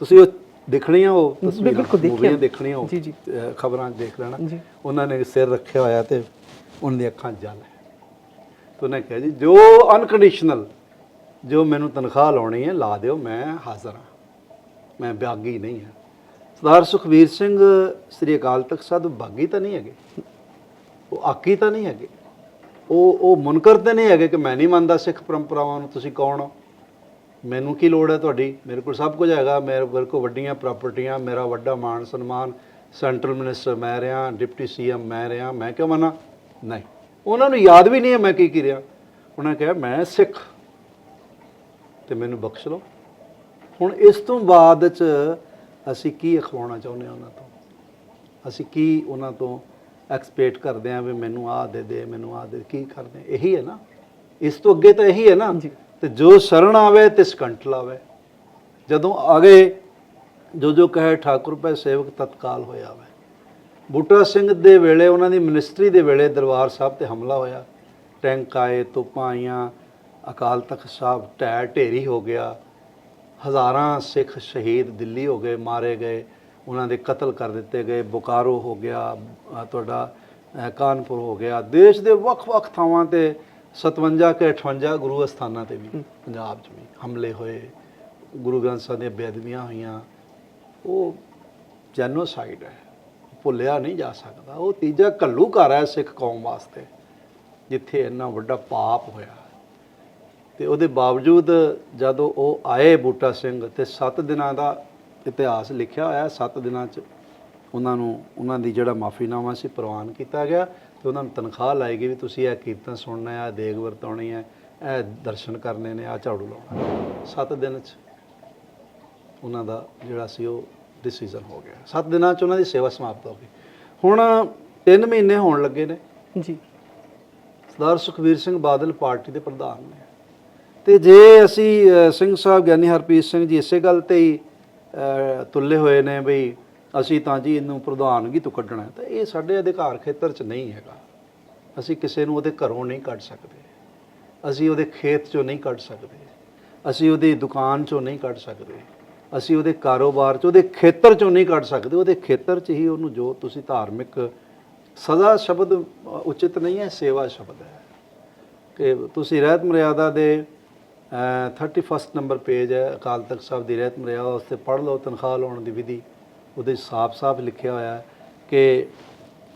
Speaker 1: ਤੁਸੀਂ ਉਹ ਦੇਖਣੀਆਂ ਉਹ ਤਸਵੀਰਾਂ। ਮੂਵੀਆਂ ਦੇਖਣੀਆਂ ਉਹ
Speaker 2: ਜੀ, ਜੀ।
Speaker 1: ਅਹ ਖਬਰਾਂ 'ਚ ਦੇਖ ਲੈਣਾ। ਉਹਨਾਂ ਨੇ ਸਿਰ ਰੱਖਿਆ ਹੋਇਆ ਤੇ ਉਹਨਾਂ ਦੀ ਅੱਖਾਂ ਜਲ ਹੈ ਤੇ ਉਹਨੇ ਕਿਹਾ ਜੀ, ਜੋ ਅਨਕੰਡੀਸ਼ਨਲ ਜੋ ਮੈਨੂੰ ਤਨਖਾਹ ਲਾਉਣੀ ਹੈ, ਲਾ ਦਿਓ, ਮੈਂ ਹਾਜ਼ਰ ਹਾਂ। ਮੈਂ ਬਿਆਗੀ ਨਹੀਂ ਹਾਂ। ਸਰਦਾਰ ਸੁਖਵੀਰ ਸਿੰਘ, ਸ੍ਰੀ ਅਕਾਲ ਤਖਤ ਸਾਹਿਬ ਬਾਗੀ ਤਾਂ ਨਹੀਂ ਹੈਗੇ। ਉਹ ਆਕੀ ਤਾਂ ਨਹੀਂ ਹੈਗੇ। ਉਹ ਉਹ ਮੁਨਕਰ ਤਾਂ ਨਹੀਂ ਹੈਗੇ ਕਿ ਮੈਂ ਨਹੀਂ ਮੰਨਦਾ ਸਿੱਖ ਪਰੰਪਰਾਵਾਂ ਨੂੰ, ਤੁਸੀਂ ਕੌਣ ਹੋ? ਮੈਨੂੰ ਕੀ ਲੋੜ ਹੈ ਤੁਹਾਡੀ? ਮੇਰੇ ਕੋਲ ਸਭ ਕੁਝ ਹੈਗਾ। ਮੇਰੇ ਮੇਰੇ ਕੋਲ ਵੱਡੀਆਂ ਪ੍ਰਾਪਰਟੀਆਂ ਮੇਰਾ ਵੱਡਾ ਮਾਣ ਸਨਮਾਨ ਸੈਂਟਰਲ ਮਿਨਿਸਟਰ ਮੈਂ ਰਿਹਾ, ਡਿਪਟੀ ਸੀਐਮ ਮੈਂ ਰਿਹਾ, ਮੈਂ ਕਿਉਂ ਮਨਾ? ਨਹੀਂ। ਉਹਨਾਂ ਨੂੰ ਯਾਦ ਵੀ ਨਹੀਂ ਹੈ ਮੈਂ ਕੀ ਕੀ ਰਿਹਾ ਉਹਨਾਂ ਕਿਹਾ ਮੈਂ ਸਿੱਖ ਤੇ ਮੈਨੂੰ ਬਖਸ਼ ਲਓ। ਹੁਣ ਇਸ ਤੋਂ ਬਾਅਦ ਚ ਅਸੀਂ ਕੀ ਅਖਵਾਉਣਾ ਚਾਹੁੰਦੇ ਹਾਂ ਉਹਨਾਂ ਤੋਂ? ਅਸੀਂ ਕੀ ਉਹਨਾਂ ਤੋਂ ਐਕਸਪੈਕਟ ਕਰਦੇ ਹਾਂ ਵੀ ਮੈਨੂੰ ਆਹ ਦੇ ਦੇ ਮੈਨੂੰ ਆਹ ਦੇ ਕੀ ਕਰਦੇ? ਇਹੀ ਹੈ ਨਾ। ਇਸ ਤੋਂ ਅੱਗੇ ਤਾਂ ਇਹੀ ਹੈ ਨਾ। ਤੇ ਜੋ ਸ਼ਰਨ ਆਵੇ ਤੇ ਸਕੰਟ ਲਾਵੇ। ਜਦੋਂ ਆ ਗਏ ਜੋ ਜੋ ਕਹੇ ਠਾਕੁਰ ਪੈ ਸੇਵਕ ਤਤਕਾਲ ਹੋਇਆ ਵੇ। ਬੂਟਾ ਸਿੰਘ ਦੇ ਵੇਲੇ ਉਹਨਾਂ ਦੀ ਮਿਨਿਸਟਰੀ ਦੇ ਵੇਲੇ ਦਰਬਾਰ ਸਾਹਿਬ ਤੇ ਹਮਲਾ ਹੋਇਆ। ਟੈਂਕ ਆਏ ਤੋਪਾਂ ਆਈਆਂ ਅਕਾਲ ਤਖਤ ਸਾਹਿਬ ਢਹਿ ਢੇਰੀ ਹੋ ਗਿਆ। ਹਜ਼ਾਰਾਂ ਸਿੱਖ ਸ਼ਹੀਦ ਦਿੱਲੀ ਹੋ ਗਏ ਮਾਰੇ ਗਏ ਉਹਨਾਂ ਦੇ ਕਤਲ ਕਰ ਦਿੱਤੇ ਗਏ ਬੁਕਾਰੋ ਹੋ ਗਿਆ ਤੁਹਾਡਾ ਕਾਨਪੁਰ ਹੋ ਗਿਆ। ਦੇਸ਼ ਦੇ ਵੱਖ-ਵੱਖ ਥਾਵਾਂ ਤੇ 57 ਕੇ 58 ਗੁਰੂ ਅਸਥਾਨਾਂ ਤੇ ਵੀ ਪੰਜਾਬ 'ਚ ਵੀ ਹਮਲੇ ਹੋਏ। ਗੁਰੂ ਗ੍ਰੰਥ ਸਾਹਿਬ ਦੀਆਂ ਬੇਅਦਬੀਆਂ ਹੋਈਆਂ। ਉਹ ਜੈਨੋਸਾਈਡ ਹੈ। ਭੁੱਲਿਆ ਨਹੀਂ ਜਾ ਸਕਦਾ। ਉਹ ਤੀਜਾ ਘੱਲੂਘਾਰਾ ਹੈ ਸਿੱਖ ਕੌਮ ਵਾਸਤੇ, ਜਿੱਥੇ ਇੰਨਾ ਵੱਡਾ ਪਾਪ ਹੋਇਆ। ਤੇ ਉਹਦੇ ਬਾਵਜੂਦ ਜਦੋਂ ਉਹ ਆਏ ਬੂਟਾ ਸਿੰਘ ਤੇ 7 ਦਿਨਾਂ ਦਾ ਇਤਿਹਾਸ ਲਿਖਿਆ ਹੋਇਆ 7 ਦਿਨਾਂ ਚ ਉਹਨਾਂ ਨੂੰ, ਉਹਨਾਂ ਦੀ ਜਿਹੜਾ ਮਾਫੀਨਾਮਾ ਸੀ ਪ੍ਰਵਾਨ ਕੀਤਾ ਗਿਆ ਤੇ ਉਹਨਾਂ ਨੂੰ ਤਨਖਾਹ ਲਾਈ ਗਈ ਵੀ ਤੁਸੀਂ ਇਹ ਕੀਰਤਨ ਸੁਣਨਾ ਹੈ ਦੇਗ ਵਰਤਾਉਣੀ ਹੈ, ਇਹ ਦਰਸ਼ਨ ਕਰਨੇ ਨੇ ਆ ਝਾੜੂ ਲਾਉਣਾ। 7 ਦਿਨ ਚ ਉਹਨਾਂ ਦਾ ਜਿਹੜਾ ਸੀ ਉਹ ਡਿਸੀਜਨ ਹੋ ਗਿਆ। 7 ਦਿਨਾਂ ਚ ਉਹਨਾਂ ਦੀ ਸੇਵਾ ਸਮਾਪਤ ਹੋ ਗਈ। ਹੁਣ 3 ਮਹੀਨੇ ਹੋਣ ਲੱਗੇ ਨੇ।
Speaker 2: ਜੀ।
Speaker 1: ਸਰਦਾਰ ਸੁਖਬੀਰ ਸਿੰਘ ਬਾਦਲ ਪਾਰਟੀ ਦੇ ਪ੍ਰਧਾਨ ਨੇ। ਤੇ ਜੇ ਅਸੀਂ ਸਿੰਘ ਸਾਹਿਬ ਗਿਆਨੀ ਹਰਪ੍ਰੀਤ ਸਿੰਘ ਜੀ ਇਸੇ ਗੱਲ ਤੇ ਹੀ ਤੁੱਲੇ ਹੋਏ ਨੇ ਬਈ ਅਸੀਂ ਤਾਂ ਜੀ ਇਹਨੂੰ ਪ੍ਰਧਾਨਗੀ ਤੋਂ ਕੱਢਣਾ ਤਾਂ ਇਹ ਸਾਡੇ ਅਧਿਕਾਰ ਖੇਤਰ 'ਚ ਨਹੀਂ ਹੈਗਾ। ਅਸੀਂ ਕਿਸੇ ਨੂੰ ਉਹਦੇ ਘਰੋਂ ਨਹੀਂ ਕੱਢ ਸਕਦੇ। ਅਸੀਂ ਉਹਦੇ ਖੇਤ 'ਚੋਂ ਨਹੀਂ ਕੱਢ ਸਕਦੇ। ਅਸੀਂ ਉਹਦੀ ਦੁਕਾਨ 'ਚੋਂ ਨਹੀਂ ਕੱਢ ਸਕਦੇ। ਅਸੀਂ ਉਹਦੇ ਕਾਰੋਬਾਰ 'ਚ ਉਹਦੇ ਖੇਤਰ 'ਚੋਂ ਨਹੀਂ ਕੱਢ ਸਕਦੇ ਉਹਦੇ ਖੇਤਰ 'ਚ ਹੀ ਉਹਨੂੰ ਜੋ ਤੁਸੀਂ ਧਾਰਮਿਕ ਸਜ਼ਾ ਸ਼ਬਦ ਉਚਿਤ ਨਹੀਂ ਹੈ ਸੇਵਾ ਸ਼ਬਦ ਹੈ। ਕਿ ਤੁਸੀਂ ਰਹਿਤ ਮਰਿਆਦਾ ਦੇ ਅ, 31st ਨੰਬਰ ਪੇਜ ਹੈ ਅਕਾਲ ਤਖਤ ਸਾਹਿਬ ਦੀ ਰਹਿਤ ਮਰਿਆਦਾ ਉਸ ਤੇ ਪੜ੍ਹ ਲਓ ਤਨਖਾਹ ਲਾਉਣ ਦੀ ਵਿਧੀ ਉਹਦੇ ਸਾਫ਼-ਸਾਫ਼ ਲਿਖਿਆ ਹੋਇਆ ਹੈ ਕਿ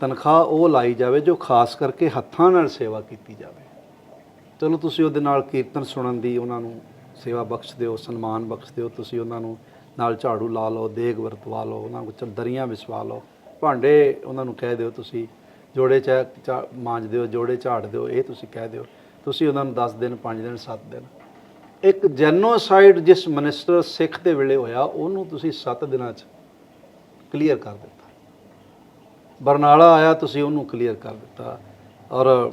Speaker 1: ਤਨਖਾਹ ਉਹ ਲਾਈ ਜਾਵੇ ਜੋ ਖਾਸ ਕਰਕੇ ਹੱਥਾਂ ਨਾਲ ਸੇਵਾ ਕੀਤੀ ਜਾਵੇ। ਚਲੋ ਤੁਸੀਂ ਉਹਦੇ ਨਾਲ ਕੀਰਤਨ ਸੁਣਨ ਦੀ ਉਹਨਾਂ ਨੂੰ ਸੇਵਾ ਬਖਸ਼ ਦਿਓ, ਸਨਮਾਨ ਬਖਸ਼ ਦਿਓ, ਤੁਸੀਂ ਉਹਨਾਂ ਨੂੰ ਨਾਲ ਝਾੜੂ ਲਾ ਲਓ, ਦੇਗ ਵਰਤਵਾ ਲਓ, ਉਹਨਾਂ ਨੂੰ ਚਦਰੀਆਂ ਵਿਛਵਾ ਲਓ। ਭਾਂਡੇ ਉਹਨਾਂ ਨੂੰ ਕਹਿ ਦਿਓ ਤੁਸੀਂ, ਜੋੜੇ ਚਾ ਚਾ- ਮਾਂਜ ਦਿਓ, ਜੋੜੇ ਝਾੜ ਦਿਓ, ਇਹ ਤੁਸੀਂ ਕਹਿ ਦਿਓ। ਤੁਸੀਂ ਉਹਨਾਂ ਨੂੰ 10 ਦਿਨ 5 ਦਿਨ 7 ਦਿਨ। ਇੱਕ ਜੈਨੋਸਾਈਡ ਜਿਸ ਮਿਨਿਸਟਰ ਸਿੱਖ ਦੇ ਵੇਲੇ ਹੋਇਆ, ਉਹਨੂੰ ਤੁਸੀਂ 7 ਦਿਨਾਂ 'ਚ ਕਲੀਅਰ ਕਰ ਦਿੱਤਾ। ਬਰਨਾਲਾ ਆਇਆ, ਤੁਸੀਂ ਉਹਨੂੰ ਕਲੀਅਰ ਕਰ ਦਿੱਤਾ। ਔਰ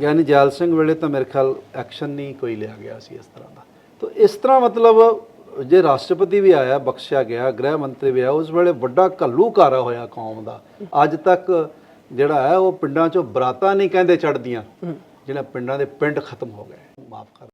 Speaker 1: ਗਿਆਨੀ ਜੈਲ ਸਿੰਘ ਵੇਲੇ ਤਾਂ ਮੇਰੇ ਖਿਆਲ ਐਕਸ਼ਨ ਨਹੀਂ ਕੋਈ ਲਿਆ ਗਿਆ ਸੀ ਇਸ ਤਰ੍ਹਾਂ ਦਾ। ਤਾਂ ਇਸ ਤਰ੍ਹਾਂ ਮਤਲਬ ਜੇ ਰਾਸ਼ਟਰਪਤੀ ਵੀ ਆਇਆ ਬਖਸ਼ਿਆ ਗਿਆ ਗ੍ਰਹਿ ਮੰਤਰੀ ਵੀ ਆਇਆ ਉਸ ਵੇਲੇ ਵੱਡਾ ਘੱਲੂਘਾਰਾ ਹੋਇਆ ਕੌਮ ਦਾ। ਅੱਜ ਤੱਕ ਜਿਹੜਾ ਹੈ ਉਹ ਪਿੰਡਾਂ 'ਚੋਂ ਬਰਾਤਾਂ ਨਹੀਂ ਕਹਿੰਦੇ ਚੜਦੀਆਂ ਜਿਹੜਾ ਪਿੰਡਾਂ ਦੇ ਪਿੰਡ ਖਤਮ ਹੋ ਗਏ। ਮਾਫ ਕਰ